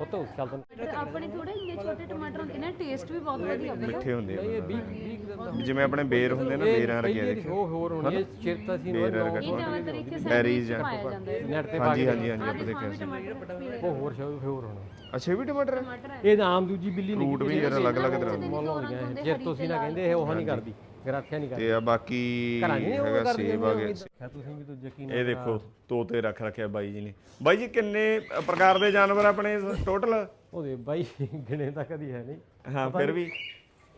ਉਹ ਤੋਂ ਚੱਲ ਤੈਨੂੰ। ਆਪਣੇ ਥੋੜੇ ਇੰਨੇ ਛੋਟੇ ਟਮਾਟਰ ਹੁੰਦੇ ਨੇ ਟੇਸਟ ਵੀ ਬਹੁਤ ਵਧੀਆ ਹੁੰਦਾ। ਮਿੱਠੇ ਹੁੰਦੇ ਆ ਇਹ 20 20 ਦਿਨ ਦਾ ਜਿਵੇਂ ਆਪਣੇ ਬੇਰ ਹੁੰਦੇ ਨਾ ਬੇਰਾਂ ਰਗੇ ਪਹਿਲੇ ਉਹ ਹੋਰ ਹੋਣੀ ਹੈ ਚਿਰਤਾ ਸੀ ਨੋ ਜ਼ਿਆਦਾਤਰ ਇੱਥੇ ਬੈਰੀਜ਼ ਸੈਂਡਵਿਚ ਜਾਂ ਪਾਇਆ ਜਾਂਦਾ ਹੈ। ਨੈਟ ਤੇ ਪਾ ਹਾਂਜੀ ਕੇ ਹਾਂਜੀ ਹਾਂਜੀ ਆਪਾਂ ਦੇਖਿਆ ਸੀ। ਉਹ ਹੋਰ ਸ਼ਾਇਦ ਹੋਰ ਹੋਣਾ। ਅੱਛਾ ਇਹ ਵੀ ਟਮਾਟਰ ਹੈ? ਇਹ ਤਾਂ ਆਮ ਦੂਜੀ ਬਿੱਲੀ ਨਹੀਂ ਫਰੂਟ ਵੀ ਯਾਰ ਅਲੱਗ-ਅਲੱਗ ਤਰ੍ਹਾਂ। ਦੇ ਮੁੱਲ ਹੋ ਗਿਆ ਜੇ ਤੁਸੀਂ ਨਾ ਕਹਿੰਦੇ ਇਹ ਉਹ ਨਹੀਂ ਕਰਦੀ। ਗਰਾਥਿਆ ਨਹੀਂ ਕਰਦੀ ਤੇ ਆ ਬਾਕੀ ਘਰਾਂ ਨਹੀਂ ਉਹ ਹੈਗਾ ਕਰਦੀ ਸੇਬ ਆ ਗਿਆ ਤੁਸੀਂ ਵੀ ਤਾਂ ਯਕੀਨ ਇਹ ਦੇਖੋ ਤੋਤੇ ਰੱਖ ਰੱਖਿਆ ਬਾਈ ਜੀ ਨੇ। ਬਾਈ ਜੀ ਕਿੰਨੇ ਅ, ਪ੍ਰਕਾਰ ਦੇ ਜਾਨਵਰ ਆਪਣੇ ਟੋਟਲ ਉਹਦੇ ਬਾਈ ਗਿਣੇ ਤਾਂ ਕਦੀ ਹੈ ਨਹੀਂ। ਹਾਂ ਫਿਰ ਵੀ?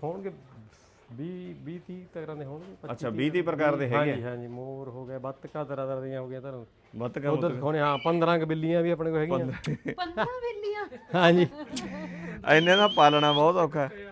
ਹੋਣਗੇ 20 20 30 ਤਰ੍ਹਾਂ ਦੇ ਹੋਣਗੇ ਪੱਚੀ ਅੱਛਾ 20 ਦੀ ਪ੍ਰਕਾਰ ਦੇ ਹੈਗੇ ਹਾਂਜੀ ਹਾਂਜੀ ਮੋਰ ਹੋ ਗਏ ਬੱਤਕਾਂ ਤਰ੍ਹਾਂ ਤਰ੍ਹਾਂ ਦੀਆਂ ਹੋ ਗਈਆਂ ਤੁਹਾਨੂੰ। ਮਤ ਉਧਰ ਦਿਖਾਉਣੇ ਹਾਂ 15 ਕ ਬਿੱਲੀਆਂ ਵੀ ਆਪਣੇ ਕੋਲ ਹੈਗੀਆਂ। 15 ਬਿੱਲੀਆਂ? ਹਾਂਜੀ। ਇੰਨੇ ਦਾ ਪਾਲਣਾ ਬਹੁਤ ਔਖਾ। ਹੈ।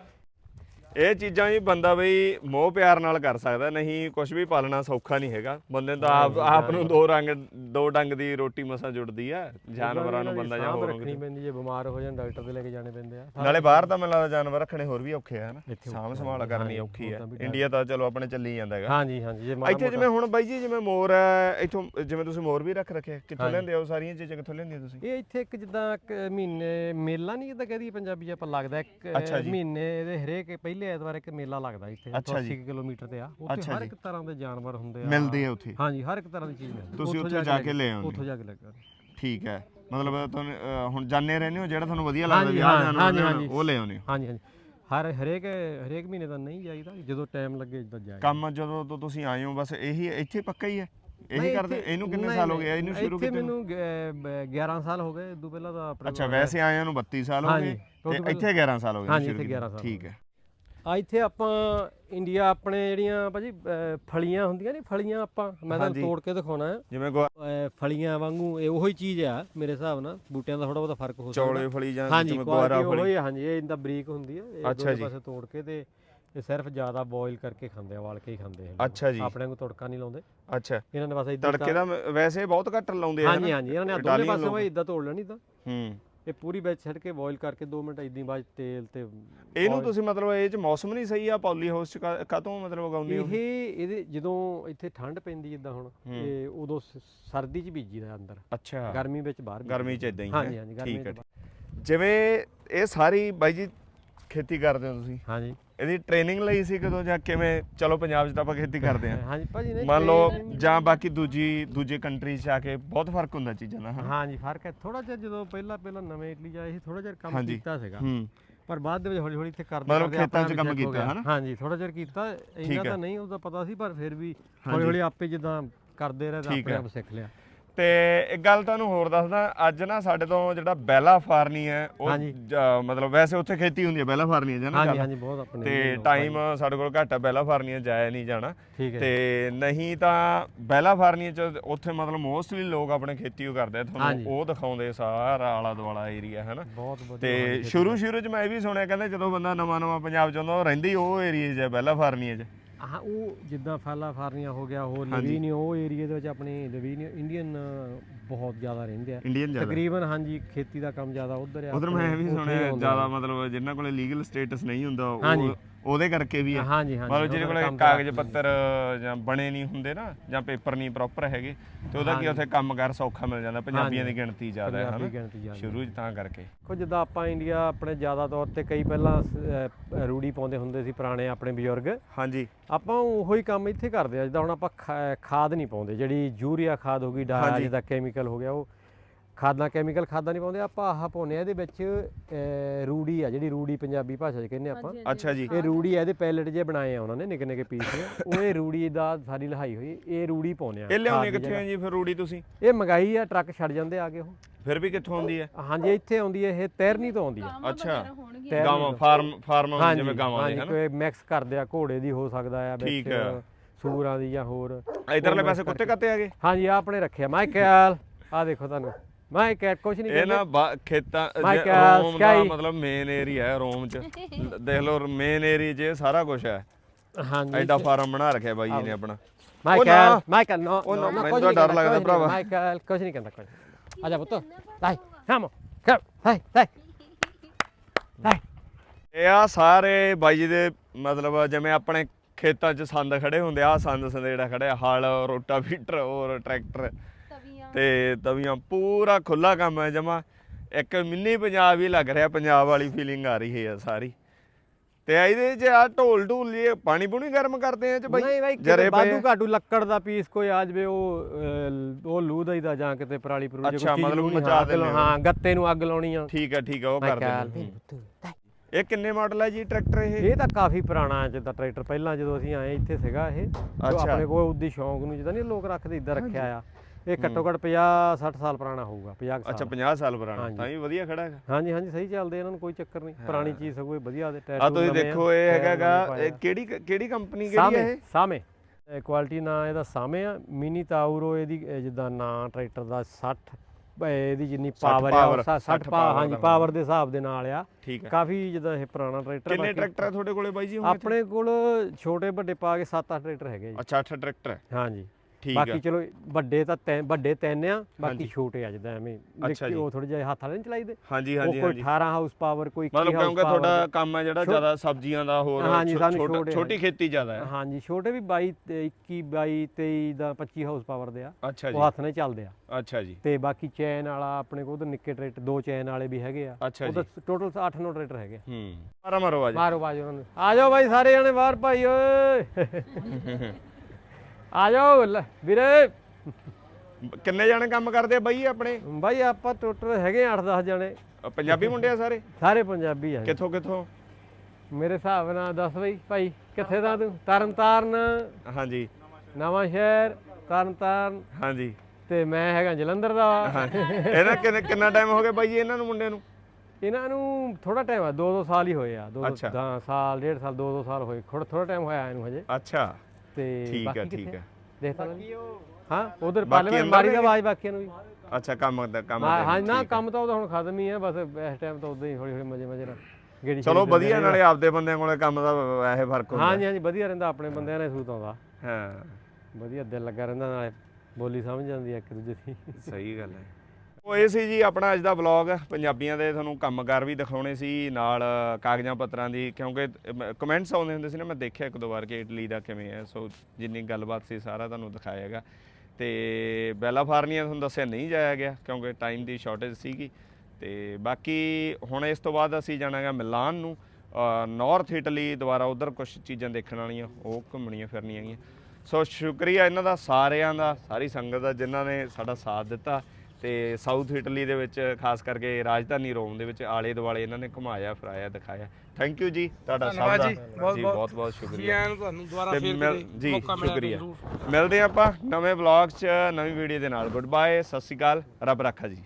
ਇਹ ਚੀਜ਼ਾਂ ਹੀ ਬੰਦਾ ਬਈ ਮੋਹ ਪਿਆਰ ਨਾਲ ਕਰ ਸਕਦਾ ਨਹੀਂ ਕੁਝ ਵੀ ਪਾਲਣਾ ਸੌਖਾ ਨਹੀਂ ਹੈਗਾ। ਬੰਦੇ ਨੂੰ ਤਾਂ ਆਪ ਆਪ ਨੂੰ ਦੋ ਰੰਗ ਦੋ ਡੰਗ ਦੀ ਰੋਟੀ ਮਸਾਂ ਜੁੜਦੀ ਆ ਜਾਨਵਰਾਂ ਨੂੰ ਬੰਦਾ ਜਾਂ ਹੋਰ ਰੱਖਣੀ ਪੈਂਦੀ ਜੇ ਬਿਮਾਰ ਹੋ ਜਾਣ ਡਾਕਟਰ ਦੇ ਲੈ ਕੇ ਜਾਣੇ ਪੈਂਦੇ ਆ। ਨਾਲੇ ਬਾਹਰ ਤਾਂ ਮੈਨੂੰ ਲੱਗਦਾ ਜਾਨਵਰ ਰੱਖਣੇ ਹੋਰ ਵੀ ਔਖੇ ਆ ਹਨਾ। ਸਾਂਭ ਸੰਭਾਲ ਕਰਨੀ ਔਖੀ ਆ। ਇੰਡੀਆ ਤਾਂ ਚਲੋ ਆਪਣੇ ਚੱਲੀ ਜਾਂਦਾ ਹੈਗਾ। ਹਾਂਜੀ ਹਾਂਜੀ ਜੇ ਇੱਥੇ ਜਿਵੇਂ ਹੁਣ ਬਾਈ ਜੀ ਜਿਵੇਂ ਮੋਰ ਹੈ ਇੱਥੋਂ ਜਿਵੇਂ ਤੁਸੀਂ ਮੋਰ ਵੀ ਰੱਖ ਰੱਖਿਆ ਕਿੱਥੋਂ ਲੈਂਦੇ ਹੋ ਸਾਰੀਆਂ ਚੀਜ਼ਾਂ ਕਿੱਥੋਂ ਲੈਂਦੀਆਂ ਤੁਸੀਂ? ਇਹ ਇੱਥੇ ਇੱਕ ਜਿੱਦਾਂ ਮਹੀਨੇ ਮੇਲਾ ਨਹੀਂ ਜਿੱਦਾਂ ਕਹਦੀ ਪੰਜਾਬੀ ਆਪਾਂ ਲੱਗਦਾ ਇੱਕ ਮਹੀਨੇ ਇਹਦੇ ਹਰੇਕ ਪਹਿਲੇ ਐਤਵਾਰ ਇੱਕ ਮੇਲਾ ਲੱਗਦਾ ਇੱਥੇ 80 ਕਿਲੋਮੀਟਰ ਤੇ ਆ। ਉੱਥੇ ਹਰ ਇੱਕ ਤਰ੍ਹਾਂ ਦੇ ਜਾਨਵਰ ਹੁੰਦੇ ਆ। ਮਿਲਦੇ ਆ ਉੱਥੇ। ਹਾਂਜੀ ਹਰ ਇੱਕ ਤਰ੍ਹਾਂ ਦੀ ਚੀਜ਼ ਮਿਲਦੀ। ਤੁਸੀਂ ਉੱਥੇ ਜਾ ਕੇ ਲੈ ਆਉਂਦੇ ਉੱਥੋਂ ਜਾ ਕੇ ਲੈ ਕੇ ਆਉਂਦੇ। ਠੀਕ ਹੈ। ਮਤਲਬ ਤੁਹਾਨੂੰ ਅਹ, ਹੁਣ ਜਾਣੇ ਰਹਿੰਦੇ ਹੋ ਜਿਹੜਾ ਤੁਹਾਨੂੰ ਵਧੀਆ ਲੱਗਦਾ ਹਾਂਜੀ, ਵੀ ਆਹ ਹਾਂ, ਜਾਨਵਰ ਹਾਂਜੀ। ਉਹ ਲੈ ਆਉਂਦੇ ਹੋ। ਹਾਂਜੀ ਹਾਂਜੀ। ਹਰ ਹਰੇਕ ਹਰੇਕ ਮਹੀਨੇ ਤਾਂ ਨਹੀਂ ਜਾਈਦਾ ਜਦੋਂ ਟਾਈਮ ਲੱਗੇ ਜਦੋਂ ਜਾਈਦਾ। ਕੰਮ ਜਦੋਂ ਤੋਂ ਤੁਸੀਂ ਆਏ ਹੋ ਬਸ ਇਹੀ ਇੱਥੇ ਪੱਕਾ ਹੀ ਹੈ? ਇਹੀ ਨਹੀਂ, ਕਰਦੇ ਇੱਥੇ- ਇਹਨੂੰ ਕਿੰਨੇ ਨਹੀਂ, ਸਾਲ ਹੋ ਗਏ? ਇਹਨੂੰ ਸ਼ੁਰੂ ਇੱਥੇ ਕੀਤੇ ਨੂੰ? ਮੈਨੂੰ ਗ- ਬ- 11 ਸਾਲ ਹੋ ਗਏ। ਇਦੋਂ ਪਹਿਲਾਂ ਤਾਂ ਆਪਣੇ ਅੱਛਾ ਵੈਸੇ ਆਇਆਂ ਨੂੰ 32 ਸਾਲ ਹੋ ਹਾਂਜੀ, ਗਏ। ਤੇ ਇੱਥੇ 11 ਸਾਲ ਹੋ ਗਏ ਹਾਂਜੀ, ਸ਼ੁਰੂ ਇੱਥੇ ਕੀਤੇ। 11 ਸਾਲ ਠੀਕ ਹੈ। ਆ ਇੱਥੇ ਆਪਾਂ ਇੰਡੀਆ ਆਪਣੇ ਜਿਹੜੀਆਂ ਭਾਜੀ ਅਹ, ਫਲੀਆਂ ਹੁੰਦੀਆਂ ਨੇ ਫਲੀਆਂ ਆਪਾਂ ਮੈਂ ਤੁਹਾਨੂੰ ਹਾਂਜੀ। ਤੋੜ ਕੇ ਦਿਖਾਉਣਾ ਹੈ। ਜਿਵੇਂ ਅਹ, ਫਲੀਆਂ ਵਾਂਗੂ ਇਹ ਉਹੀ ਚੀਜ਼ ਆ ਮੇਰੇ ਹਿਸਾਬ ਨਾਲ ਬੂਟਿਆਂ ਦਾ ਥੋੜਾ ਬਹੁਤਾ ਫ਼ਰਕ ਹੋ ਸਕਦਾ। ਚੌਲੇ ਫਲੀ ਜਾਂ ਹਾਂਜੀ ਜਿਵੇਂ ਗੁਆਰਾ ਕੁਆਲਿਟੀ ਫਲੀ। ਉਹੀ ਆ, ਹਾਂਜੀ ਇਹ ਇੰਦਾ ਬਰੀਕ ਹੁੰਦੀ ਹੈ ਇਹ ਅੱਛਾ ਜੀ। ਪਾਸੇ ਤੋੜ ਕੇ ਤੇ ਇਹ ਸਿਰਫ ਜ਼ਿਆਦਾ ਬੋਇਲ ਕਰਕੇ ਖਾਂਦੇ ਆ ਵਾਲ ਕੇ ਹੀ ਖਾਂਦੇ ਆ। ਅੱਛਾ ਜੀ। ਆਪਣੇ ਨੂੰ ਤੜਕਾ ਨਹੀਂ ਲਾਉਂਦੇ। ਅੱਛਾ। ਇਹਨਾਂ ਨੇ ਬਸ ਇਦਾਂ ਤੜਕੇ ਦਾ ਮ- ਵੈਸੇ ਬਹੁਤ ਘੱਟ ਲਾਉਂਦੇ ਆ ਹਾਂਜੀ ਹਾਂਜੀ ਇਹਨਾਂ ਨੇ ਆਹ ਪਾਸੇ। ਉਹ ਇਦਾਂ ਤੋੜ ਲੈਣੀ ਤਾਂ। ਹੂੰ। ਇਹ ਪੂਰੀ ਵਿੱਚ ਛੱਡ ਕੇ ਬੋਇਲ ਕਰਕੇ 2 ਮਿੰਟ ਇਦਾਂ ਬਾਅਦ ਤੇਲ ਤੇ ਇਹਨੂੰ ਤੁਸੀਂ ਮਤਲਬ ਇਹ ਚ ਮੌਸਮ ਨਹੀਂ ਸਹੀ ਆ ਪੌਲੀ ਹਾਊਸ ਚ ਕਾਤੋਂ ਮਤਲਬ ਉਗਾਉਂਦੇ ਹੋ? ਇਹ ਇਹਦੇ ਜਦੋਂ ਇੱਥੇ ਠੰਡ ਪੈਂਦੀ ਜਿੱਦਾਂ ਹੁਣ ਤੇ ਉਦੋਂ ਸਰਦੀ 'ਚ ਬੀਜੀਦਾ ਅੰਦਰ। ਅੱਛਾ। ਗਰਮੀ ਵਿੱਚ ਬਾਹਰ। ਗਰਮੀ ਚ ਇਦਾਂ ਹੀ। ਹਾਂਜੀ ਹੈ ਹਾਂਜੀ ਗਰਮੀ ਚ। ਜਿਵੇਂ ਇਹ ਸਾਰੀ ਬਾਈ ਜੀ ਖੇਤੀ ਕਰਦੇ ਹੋ ਤੁਸੀਂ? ਹਾਂਜੀ। ਇਹਦੀ ਟ੍ਰੇਨਿੰਗ ਲਈ ਸੀ ਕਦੋਂ ਜਾਂ ਕਿਵੇਂ? ਚਲੋ ਪੰਜਾਬ 'ਚ ਤਾਂ ਆਪਾਂ ਖੇਤੀ ਕਰਦੇ ਆਂ ਹਾਂਜੀ ਭਾਜੀ ਨਹੀਂ ਮੰਨ ਲਓ ਜਾਂ ਬਾਕੀ ਦੂਜੀ ਦੂਜੇ ਕੰਟਰੀ 'ਚ ਆ ਕੇ ਬਹੁਤ ਫ਼ਰਕ ਹੁੰਦਾ ਚੀਜ਼ਾਂ ਦਾ ਹਾਂਜੀ ਫ਼ਰਕ ਹੈ। ਥੋੜਾ ਜਿਹਾ ਜਦੋਂ ਪਹਿਲਾਂ ਪਹਿਲਾਂ ਨਵੇਂ ਇਟਲੀ ਜਾਏ ਸੀ ਥੋੜਾ ਜਿਹਾ ਕੰਮ। ਕੀਤਾ ਸੀਗਾ। ਹੂੰ। ਪਰ ਬਾਅਦ ਦੇ ਵਿੱਚ ਹੌਲੀ ਹੌਲੀ ਇੱਥੇ ਕਰਦੇ ਮਤਲਬ ਕਰਦੇ ਖੇਤਾਂ 'ਚ ਕੰਮ ਹੋ ਕੀਤਾ। ਹਨਾ? ਹਾਂਜੀ ਥੋੜਾ ਜਿਹਾ ਕੀਤਾ। ਇੰਨਾ ਹੈ। ਤਾਂ ਨਹੀਂ ਉਹਦਾ ਪਤਾ ਸੀ ਪਰ ਫਿਰ ਵੀ ਹੌਲੀ ਹੌਲੀ ਆਪੇ ਜਿੱਦਾਂ ਕਰਦੇ ਰਹੇ ਆਪਣੇ ਹੈ। ਆਪ ਸਿੱਖ ਲਿਆ। ਤੇ ਇੱਕ ਗੱਲ ਤੁਹਾਨੂੰ ਹੋਰ ਦੱਸਦਾ ਅੱਜ ਨਾ ਸਾਡੇ ਤੋਂ ਜਿਹੜਾ ਬੈਲਾ ਫਾਰਨੀ ਹੈ ਉਹ ਹਾਂਜੀ। ਜ- ਮਤਲਬ ਵੈਸੇ ਉੱਥੇ ਖੇਤੀ ਹੁੰਦੀ ਹੈ ਬੈਲਾ ਫਾਰਨੀ ਹੈ ਨਾ ਹਾਂਜੀ? ਹਾਂਜੀ ਬਹੁਤ ਆਪਣੇ ਤੇ ਟਾਈਮ ਸਾਡੇ ਕੋਲ ਘੱਟ ਹੈ ਬੈਲਾ ਫਾਰਨੀਆਂ ਜਾਇਆ ਨਹੀਂ ਜਾਣਾ ਠੀਕ ਹੈ ਤੇ ਨਹੀਂ ਤਾਂ ਬੈਲਾ ਫਾਰਨੀਆਂ ਚ ਉੱਥੇ ਮਤਲਬ ਮੋਸਟਲੀ ਲੋਕ ਆਪਣੇ ਖੇਤੀ ਉਹ ਕਰਦੇ ਆ ਹਾਂਜੀ। ਤੁਹਾਨੂੰ ਉਹ ਦਿਖਾਉਂਦੇ ਸਾਰਾ ਆਲਾ ਦੁਆਲਾ ਏਰੀਆ ਹੈ ਨਾ ਬਹੁਤ ਵਧੀਆ ਤੇ ਸ਼ੁਰੂ ਸ਼ੁਰੂ ਚ ਮੈਂ ਇਹ ਵੀ ਸੁਣਿਆ ਕਹਿੰਦੇ ਜਦੋਂ ਬੰਦਾ ਨਵਾਂ ਨਵਾਂ ਪੰਜਾਬ ਚ ਆਉਂਦਾ ਉਹ ਰਹਿੰਦੀ ਉਹ ਏਰੀਆ 'ਚ ਹੈ ਬੈਲਾ ਫਾਰਨੀਆਂ 'ਚ ਹਾਂ ਉਹ ਜਿੱਦਾਂ ਫੈਲਾ ਫਾਰਨੀਆਂ ਹੋ ਗਿਆ ਉਹ ਹਾਂਜੀ। ਲਵੀਨ ਉਹ ਏਰੀਆ ਦੇ ਵਿੱਚ ਆਪਣੇ ਲਵੀਨ ਇੰਡੀਅਨ ਬਹੁਤ ਜ਼ਿਆਦਾ ਰਹਿੰਦੇ ਆ ਇੰਡੀਅਨ ਜ਼ਿਆਦਾ ਤਕਰੀਬਨ ਹਾਂਜੀ ਖੇਤੀ ਦਾ ਕੰਮ ਜ਼ਿਆਦਾ ਉਧਰ ਆ ਉਧਰ ਮੈਂ ਇਹ ਵੀ ਉੱਥੇ ਹੀ ਸੁਣਿਆ ਜ਼ਿਆਦਾ। ਮਤਲਬ ਜਿਨ੍ਹਾਂ ਕੋਲੇ ਲੀਗਲ ਸਟੇਟਸ ਨਹੀਂ ਹੁੰਦਾ ਹਾਂਜੀ। ਉਹ ਉਹਦੇ ਕਰਕੇ ਵੀ ਹੈ ਹਾਂਜੀ ਹਾਂਜੀ ਮਤਲਬ ਜਿਹਦੇ ਕੋਲੇ ਕੰਮ ਕਾਗਜ਼ ਪੱਤਰ ਜਾਂ ਬਣੇ ਨਹੀਂ ਹੁੰਦੇ ਨਾ ਜਾਂ ਪੇਪਰ ਨਹੀਂ ਪ੍ਰੋਪਰ ਹੈਗੇ ਤੇ ਉਹਦਾ ਕੀ ਉੱਥੇ ਕੰਮਕਾਰ ਸੌਖਾ ਮਿਲ ਜਾਂਦਾ ਪੰਜਾਬੀਆਂ ਦੀ ਗਿਣਤੀ ਜ਼ਿਆਦਾ ਹੈ ਹਨਾ? ਸ਼ੁਰੂ 'ਚ ਤਾਂ ਕਰਕੇ। ਕੁਝ ਜਿੱਦਾਂ ਆਪਾਂ ਇੰਡੀਆ ਆਪਣੇ ਜ਼ਿਆਦਾ ਤੌਰ ਤੇ ਕਈ ਪਹਿਲਾਂ ਰੂੜੀ ਪਾਉਂਦੇ ਹੁੰਦੇ ਸੀ ਪੁਰਾਣੇ ਆਪਣੇ ਬਜ਼ੁਰਗ। ਹਾਂਜੀ। ਆਪਾਂ ਉਹੋ ਹੀ ਕੰਮ ਇੱਥੇ ਕਰਦੇ ਆ ਜਿੱਦਾਂ ਹੁਣ ਆਪਾਂ ਖਾਦ ਨਹੀਂ ਪਾਉਂਦੇ ਜਿਹੜੀ ਯੂਰੀਆ ਖਾਦ ਹੋ ਗਈ ਡਾਇਆ। ਜਿਹਦਾ ਕੈਮੀਕਲ ਹੋ ਗਿਆ ਉਹ ਖਾਦਾਂ ਕੈਮੀਕਲ ਖਾਦਾਂ ਨਹੀਂ ਪਾਉਂਦੇ ਆਪਾਂ ਆਹ ਪਾਉਂਦੇ ਆ ਇਹਦੇ ਵਿੱਚ ਅਹ, ਰੂੜੀ ਆ ਜਿਹੜੀ ਰੂੜੀ ਪੰਜਾਬੀ ਭਾਸ਼ਾ 'ਚ ਕਹਿੰਦੇ ਆਪਾਂ। ਅੱਛਾ ਜੀ। ਇਹ ਰੂੜੀ ਆ ਇਹਦੇ ਪੈਲਟ ਜੇ ਬਣਾਏ ਆ ਉਹਨਾਂ ਨੇ ਨਿੱਕੇ ਨਿੱਕੇ ਪੀਸ ਉਹ ਇਹ ਰੂੜੀ ਦਾ ਸਾਰੀ ਲਹਾਈ ਹੋਈ ਇਹ ਰੂੜੀ ਪਾਉਂਦੇ ਆ ਇਹ ਲਿਆਉਣੀ ਖਾਦ ਦੀ ਕਿੱਥੇ ਆ ਜੀ ਫਿਰ ਰੂੜੀ ਤੁਸੀਂ? ਜਗ੍ਹਾ। ਇਹ ਮੰਗਾਈ ਆ ਟਰੱਕ ਛੱਡ ਜਾਂਦੇ ਆ ਕੇ ਉਹ। ਫਿਰ ਵੀ ਕਿੱਥੋਂ ਆਉਂਦੀ ਹੈ ਹਾਂਜੀ ਇੱਥੇ ਆਉਂਦੀ ਹੈ ਇਹ ਤੈਰਨੀ ਤੋਂ ਆਉਂਦੀ ਹੈ ਅੱਛਾ। ਤੈਰਨੀ ਗਾਵਾਂ ਤੋਂ। ਫਾਰਮ ਫਾਰਮ ਜਿਵੇਂ ਗਾਵਾਂ ਦੇ ਹਾਂਜੀ ਹਨਾ? ਕੋਈ ਮਿਕਸ ਕਰਦੇ ਆ ਘੋੜੇ ਦੀ ਹੋ ਸਕਦਾ ਆ ਠੀਕ ਹੈ। ਸੂਰਾਂ ਦੀ ਜਾਂ ਹੋਰ। ਇਧਰਲੇ ਪਾਸੇ ਕੁੱਤੇ ਕੱਤੇ ਆ ਗਏ? ਹਾਂਜੀ ਆਹ ਆਪਣੇ ਰੱਖਿਆ ਮਾਈਕਲ ਆ ਦੇਖੋ ਤੁਹਾਨੂੰ। ਮਾਈਕਲ ਕੁਛ ਨਹੀਂ ਇਹ ਨਾ ਕਹਿੰਦੇ ਬਾ- ਖੇਤਾਂ ਜੇ Michael, ਰੋਮ ਦਾ Sky। ਮਤਲਬ ਮੇਨ ਏਰੀਆ ਹੈ ਰੋਮ ਚ। ਲ- ਦੇਖ ਲਓ ਮੇਨ ਏਰੀਆ 'ਚ ਇਹ ਸਾਰਾ ਕੁਝ ਹੈ। ਹਾਂਜੀ। ਐਡਾ ਫਾਰਮ ਬਣਾ ਰੱਖਿਆ ਬਾਈ ਜੀ ਨੇ ਆਪਣਾ। ਮਾਈਕਲ ਮਾਈਕਲ ਨੋ ਉਹ ਨਾ, ਨੋ, ਮੈਨੂੰ ਕੁਛ ਤਾਂ ਨਹੀਂ ਡਰ ਕਹਿੰਦਾ, ਲੱਗਦਾ ਕੁਛ ਨਹੀਂ ਭਰਾਵਾ। ਮਾਈਕਲ ਕੁਛ ਨਹੀਂ ਕਹਿੰਦਾ ਕੁਛ ਆ ਜਾ ਪੁੱਤ ਲੈ ਕਮ ਕਮ ਲੈ ਲੈ ਲੈ। ਇਹ ਆ ਸਾਰੇ ਬਾਈ ਜੀ ਦੇ ਮਤਲਬ ਜਿਵੇਂ ਆਪਣੇ ਖੇਤਾਂ 'ਚ ਸੰਦ ਖੜੇ ਹੁੰਦੇ ਆ ਸੰਦ ਸੰਦੇੜਾ ਖੜਿਆ ਹਲ ਰੋਟਾਵੀਟਰ ਹੋਰ ਟਰੈਕਟਰ। ਤੇ ਤਵੀਆਂ ਪੂਰਾ ਖੁੱਲਾ ਕੰਮ ਹੈ ਜਮਾ। ਇੱਕ ਮਿੰਨੀ ਪੰਜਾਬ ਹੀ ਲੱਗ ਰਿਹਾ ਪੰਜਾਬ ਵਾਲੀ ਫੀਲਿੰਗ ਆ ਰਹੀ ਹੈ ਸਾਰੀ। ਤੇ ਇਹਦੇ 'ਚ ਆ ਢੋਲ ਢੂਲ ਜੀ ਪਾਣੀ ਪੂਣੀ ਗਰਮ ਕਰਦੇ ਆ ਚ ਬਾਈ? ਨਹੀਂ ਬਾਈ ਜਰੇ ਬਾਦੂ ਘਾਟੂ ਲੱਕੜ ਦਾ ਪੀਸ ਕੋਈ ਆ ਜਵੇ ਉਹ ਉਹ ਲੂ ਦਈਦਾ ਜਾਂ ਕਿਤੇ ਪਰਾਲੀ ਪਰੂ ਅੱਛਾ, ਮਤਲਬ ਮਚਾ ਦਿੰਦੇ ਹੋ। ਹਾਂ। ਗੱਤੇ ਨੂੰ ਅੱਗ ਲਾਉਣੀ ਆ। ਠੀਕ ਹੈ ਠੀਕ ਹੈ ਉਹ ਕਰ ਮਾਈਕਲ ਦਿੰਦੇ ਇਹ ਕਿੰਨੇ ਮਾਡਲ ਹੈ ਜੀ ਟਰੈਕਟਰ ਇਹ? ਇਹ ਤਾਂ ਕਾਫੀ ਪੁਰਾਣਾ ਜਿੱਦਾਂ ਟਰੈਕਟਰ ਪਹਿਲਾਂ ਜਦੋਂ ਅਸੀਂ ਆਏ ਇੱਥੇ ਸੀਗਾ ਇਹ ਜੋ। ਆਪਣੇ ਕੋਲ ਉਦੀ ਸ਼ੌਂਕ ਨੂੰ ਜਿੱਦਾਂ ਨਹੀਂ ਲੋਕ ਰੱਖਦੇ ਇੱਦਾਂ ਰੱਖਿਆ ਆ। ਇਹ ਘੱਟੋ ਘੱਟ 50 60 ਸਾਲ ਪੁਰਾਣਾ ਹੋਊਗਾ 50 ਅੱਛਾ ਸਾਲ। 50 ਸਾਲ ਪੁਰਾਣਾ। ਤਾਂ ਵੀ ਵਧੀਆ ਖੜਾ ਹੈਗਾ। ਹਾਂਜੀ ਹਾਂਜੀ ਸਹੀ ਚੱਲਦੇ ਇਹਨਾਂ ਨੂੰ ਕੋਈ ਚੱਕਰ ਨਹੀਂ। ਪੁਰਾਣੀ ਚੀਜ਼ ਸਗੋਂ ਇਹ ਵਧੀਆ ਦੇ ਟੈਟੂ ਆ ਤੁਸੀਂ ਦੇਖੋ ਇਹ ਹੈਗਾਗਾ ਇਹ ਕਿਹੜੀ ਕਿਹੜੀ ਕੰਪਨੀ ਕਿਹੜੀ ਹੈ ਇਹ? ਸਾਮੇ। ਕੁਆਲਿਟੀ ਨਾਂ ਇਹਦਾ ਸਾਮੇ ਆ ਮਿਨੀ ਤਾਊਰੋ ਇਹਦੀ ਇਹ ਜਿੱਦਾਂ ਨਾਂ ਟਰੈਕਟਰ ਦਾ 60 ਇਹਦੀ ਜਿੰਨੀ 60 ਪਾਵਰ ਆ power, 60 60 ਪਾ ਹਾਂਜੀ ਪਾਵਰ ਦੇ ਹਿਸਾਬ ਦੇ ਨਾਲ ਆ। ਹੈ। ਕਾਫੀ ਜਿੱਦਾਂ ਇਹ ਪੁਰਾਣਾ ਟਰੈਕਟਰ ਕਿੰਨੇ ਟਰੈਕਟਰ ਹੈ ਤੁਹਾਡੇ ਕੋਲੇ ਬਾਈ ਜੀ? ਆਪਣੇ ਕੋਲ ਛੋਟੇ ਵੱਡੇ ਪਾ ਕੇ 7-8 ਟਰੈਕਟਰ ਹੈਗੇ ਜੀ। ਅੱਛਾ 8 ਟਰੈਕਟਰ ਹੈ। ਹਾਂਜੀ। ਠੀਕ ਬਾਕੀ ਹੈ ਚਲੋ ਵੱਡੇ ਤਾਂ ਤੈ- ਵੱਡੇ ਤਿੰਨ ਆ ਬਾਕੀ ਹਾਂਜੀ। ਛੋਟੇ ਆ ਜਿੱਦਾਂ ਐਵੇਂ। ਅੱਛਾ ਨਿੱਕੇ ਜੀ। ਉਹ ਥੋੜੇ ਜਿਹਾ ਹੱਥ ਵਾਲੇ ਨਹੀਂ ਚਲਾਈਦੇ? ਹਾਂਜੀ ਉਹ ਹਾਂਜੀ ਕੋਈ ਹਾਂਜੀ। 18 ਹਾਊਸ ਪਾਵਰ ਕੋਈ 21 ਮਤਲਬ ਹਾਊਸ ਕਿਉਂਕਿ ਤੁਹਾਡਾ ਕੰਮ ਹੈ ਜਿਹੜਾ ਜ਼ਿਆਦਾ ਸਬਜ਼ੀਆਂ ਦਾ ਹੋਰ ਹਾਂਜੀ, ਛੋ- ਸਾਨੂੰ ਛੋਟਾ- ਛੋਟੇ ਛੋਟੀ ਖੇਤੀ ਜ਼ਿਆਦਾ ਹੈ ਹਾਂਜੀ ਛੋਟੇ ਵੀ 22 ਤੇ 21 22 23 ਦਾ 25 ਹਾਊਸ ਪਾਵਰ ਦੇ ਆ। ਅੱਛਾ ਉਹ ਜੀ ਹੱਥ ਨਾਲ ਚੱਲਦੇ ਆ। ਅੱਛਾ ਜੀ। ਤੇ ਬਾਕੀ ਚੈਨ ਵਾਲਾ ਆਪਣੇ ਕੋਲ ਉਧਰ ਨਿੱਕੇ ਟਰੈਕਟਰ ਦੋ ਚੈਨ ਵਾਲੇ ਵੀ ਹੈਗੇ ਆ। ਅੱਛਾ ਉਹਦਾ ਟੋਟਲ 8-9 ਟਰੈਕਟਰ ਹੈਗੇ ਆ। ਹੂੰ। ਮਾਰਾ ਮਾਰੋ ਅੱਜ ਮਾਰੋ ਬਾਜ ਉਹਨਾਂ ਨੂੰ। ਆ ਜਾਓ ਬਾਈ ਸਾਰੇ ਜਣੇ ਬਾਹਰ ਭਾਈ ਓਏ। *laughs* ਆ ਜਾਓ ਲੈ, ਵੀਰੇ। ਕਿੰਨੇ ਜਾਣੇ ਕੰਮ ਕਰਦੇ ਆ ਬਾਈ ਆਪਣੇ? ਬਾਈ ਆਪਾਂ ਟੋਟਲ ਹੈਗੇ 8-10 ਜਣੇ। ਅ, ਪੰਜਾਬੀ ਮੁੰਡੇ ਆ ਸਾਰੇ? ਸਾਰੇ ਪੰਜਾਬੀ ਆ ਕਿੱਥੋਂ ਕਿੱਥੋਂ? ਮੇਰੇ ਹਿਸਾਬ ਨਾਲ ਦੱਸ ਬਈ ਭਾਈ ਕਿੱਥੇ ਦਾ ਤੂੰ? ਤਰਨ ਤਾਰਨ ਹਾਂਜੀ। ਨਵਾਂ ਸ਼ਹਿਰ ਤਰਨ ਤਾਰਨ ਹਾਂਜੀ। ਤੇ ਮੈਂ ਹੈਗਾ ਜਲੰਧਰ ਦਾ। ਇਹਨਾਂ ਕਿੰਨੇ ਕਿੰਨਾ ਟਾਈਮ ਹੋ ਗਿਆ ਬਾਈ ਜੀ ਇਹਨਾਂ ਨੂੰ ਮੁੰਡਿਆਂ ਨੂੰ? ਇਹਨਾਂ ਨੂੰ ਥੋੜਾ ਟਾਈਮ ਆ ਦੋ ਦੋ ਸਾਲ ਹੀ ਹੋਏ ਆ। ਦੋ ਅੱਛਾ। ਦੋ ਹਾਂ, ਸਾਲ ਡੇਢ ਸਾਲ ਦੋ ਦੋ ਸਾਲ ਹੋਏ। ਥੋੜਾ ਥੋੜਾ ਟਾਈਮ ਹੋਇਆ ਇਹਨੂੰ ਹਜੇ। ਅੱਛਾ। ਤੇ ਠੀਕ ਆ, ਬਾਕੀ ਠੀਕ ਕਿੱਥੇ? ਆ। ਦੇਖਤਾ ਬਾਕੀ ਹਾਂ ਉਧਰ ਬਾਕੀ ਪਾਲੇ ਅੰਦਰ ਮਾਰੀ ਦਾ? ਆਵਾਜ਼ ਬਾਕੀਆਂ ਨੂੰ ਵੀ ਅੱਛਾ ਕੰਮ ਦਾ ਕੰਮ ਹਾਂ ਹਾਂ ਨਾ ਆ। ਕੰਮ ਤਾਂ ਉਹਦਾ ਹੁਣ ਖਤਮ ਹੀ ਹੈ ਬਸ ਇਸ ਟਾਈਮ ਤਾਂ ਉਦਾਂ ਹੀ ਹੌਲੀ ਹੌਲੀ ਮਜੇ ਮਜੇ ਨਾਲ ਗੇੜੀ ਚਲੋ ਵਧੀਆ ਨਾਲੇ ਆਪਦੇ ਬੰਦਿਆਂ ਕੋਲੇ ਕੰਮ ਦਾ ਇਹ ਫ਼ਰਕ ਹੁੰਦਾ ਹਾਂਜੀ ਹਾਂਜੀ ਵਧੀਆ ਰਹਿੰਦਾ ਆਪਣੇ ਬੰਦਿਆਂ ਨੇ ਸੂਤ ਆਉਂਦਾ ਹਾਂ ਵਧੀਆ ਦਿਲ ਲੱਗਾ ਰਹਿੰਦਾ ਨਾਲੇ ਬੋਲੀ ਸਮਝ ਜਾਂਦੀ ਆ ਇੱਕ ਦੂਜੇ ਦੀ ਸਹੀ ਗੱਲ ਹੈ ਉਹ ਇਹ ਸੀ ਜੀ, ਆਪਣਾ ਅੱਜ ਦਾ ਵਲੌਗ ਪੰਜਾਬੀਆਂ ਦੇ ਤੁਹਾਨੂੰ ਕੰਮਕਾਰ ਵੀ ਦਿਖਾਉਣੇ ਸੀ, ਨਾਲ ਕਾਗਜ਼ਾਂ ਪੱਤਰਾਂ ਦੀ, ਕਿਉਂਕਿ ਕਮੈਂਟਸ ਆਉਂਦੇ ਹੁੰਦੇ ਸੀ ਨਾ, ਮੈਂ ਦੇਖਿਆ ਇੱਕ ਦੋ ਵਾਰ ਕਿ ਇਟਲੀ ਦਾ ਕਿਵੇਂ ਹੈ, ਸੋ ਜਿੰਨੀ ਗੱਲਬਾਤ ਸੀ ਸਾਰਾ ਤੁਹਾਨੂੰ ਦਿਖਾਇਆਗਾ ਤੇ ਬੈਲਾ ਫਾਰਨੀਆ ਤੁਹਾਨੂੰ ਦੱਸਿਆ ਨਹੀਂ ਜਾਇਆ ਗਿਆ, ਕਿਉਂਕਿ ਟਾਈਮ ਦੀ ਸ਼ਾਰਟੇਜ ਸੀਗੀ। ਤੇ ਬਾਕੀ ਹੁਣ ਇਸ ਤੋਂ ਬਾਅਦ ਅਸੀਂ ਜਾਣਾਗਾ ਮਿਲਾਨ ਨੂੰ ਨਾਰਥ ਇਟਲੀ ਦੁਬਾਰਾ ਉਧਰ ਕੁਝ ਚੀਜ਼ਾਂ ਦੇਖਣ ਵਾਲੀਆਂ, ਉਹ ਘੁੰਮਣੀਆਂ ਫਿਰਨੀਆਂ ਗੀਆਂ ਸੋ ਸ਼ੁਕਰੀਆ ਇਹਨਾਂ ਦਾ, ਸਾਰਿਆਂ ਦਾ, ਸਾਰੀ ਸੰਗਤ ਦਾ, ਜਿਨ੍ਹਾਂ ਨੇ ਸਾਡਾ ਸਾਥ ਦਿੱਤਾ। ਤੇ ਸਾਊਥ ਇਟਲੀ ਦੇ ਵਿੱਚ ਖਾਸ ਕਰਕੇ ਰਾਜਧਾਨੀ ਰੋਮ ਦੇ ਵਿੱਚ ਆਲੇ ਦੁਆਲੇ ਇਹਨਾਂ ਨੇ ਘੁਮਾਇਆ ਫਿਰਾਇਆ ਦਿਖਾਇਆ। ਥੈਂਕ ਯੂ ਜੀ ਤੁਹਾਡਾ ਸਭ ਦਾ। ਜੀ, ਬਹੁਤ- ਜੀ ਬਹੁਤ- ਬਹੁਤ ਬਹੁਤ ਜੀ ਸ਼ੁਕਰੀਆ ਆਇਆਂ ਨੂੰ ਤੁਹਾਨੂੰ ਦੁਬਾਰਾ ਤੇ ਫੇਰ ਮਿਲ- ਜੀ ਮੌਕਾ ਮਿਲਿਆ ਤਾਂ ਸ਼ੁਕਰੀਆ। ਜ਼ਰੂਰ। ਮਿਲਦੇ ਹਾਂ ਆਪਾਂ ਨਵੇਂ ਵਲੌਗ 'ਚ ਨਵੀਂ ਵੀਡੀਓ ਦੇ ਨਾਲ। ਗੁੱਡ ਬਾਏ ਸਤਿ ਸ਼੍ਰੀ ਅਕਾਲ ਰੱਬ ਰੱਖਾ ਜੀ।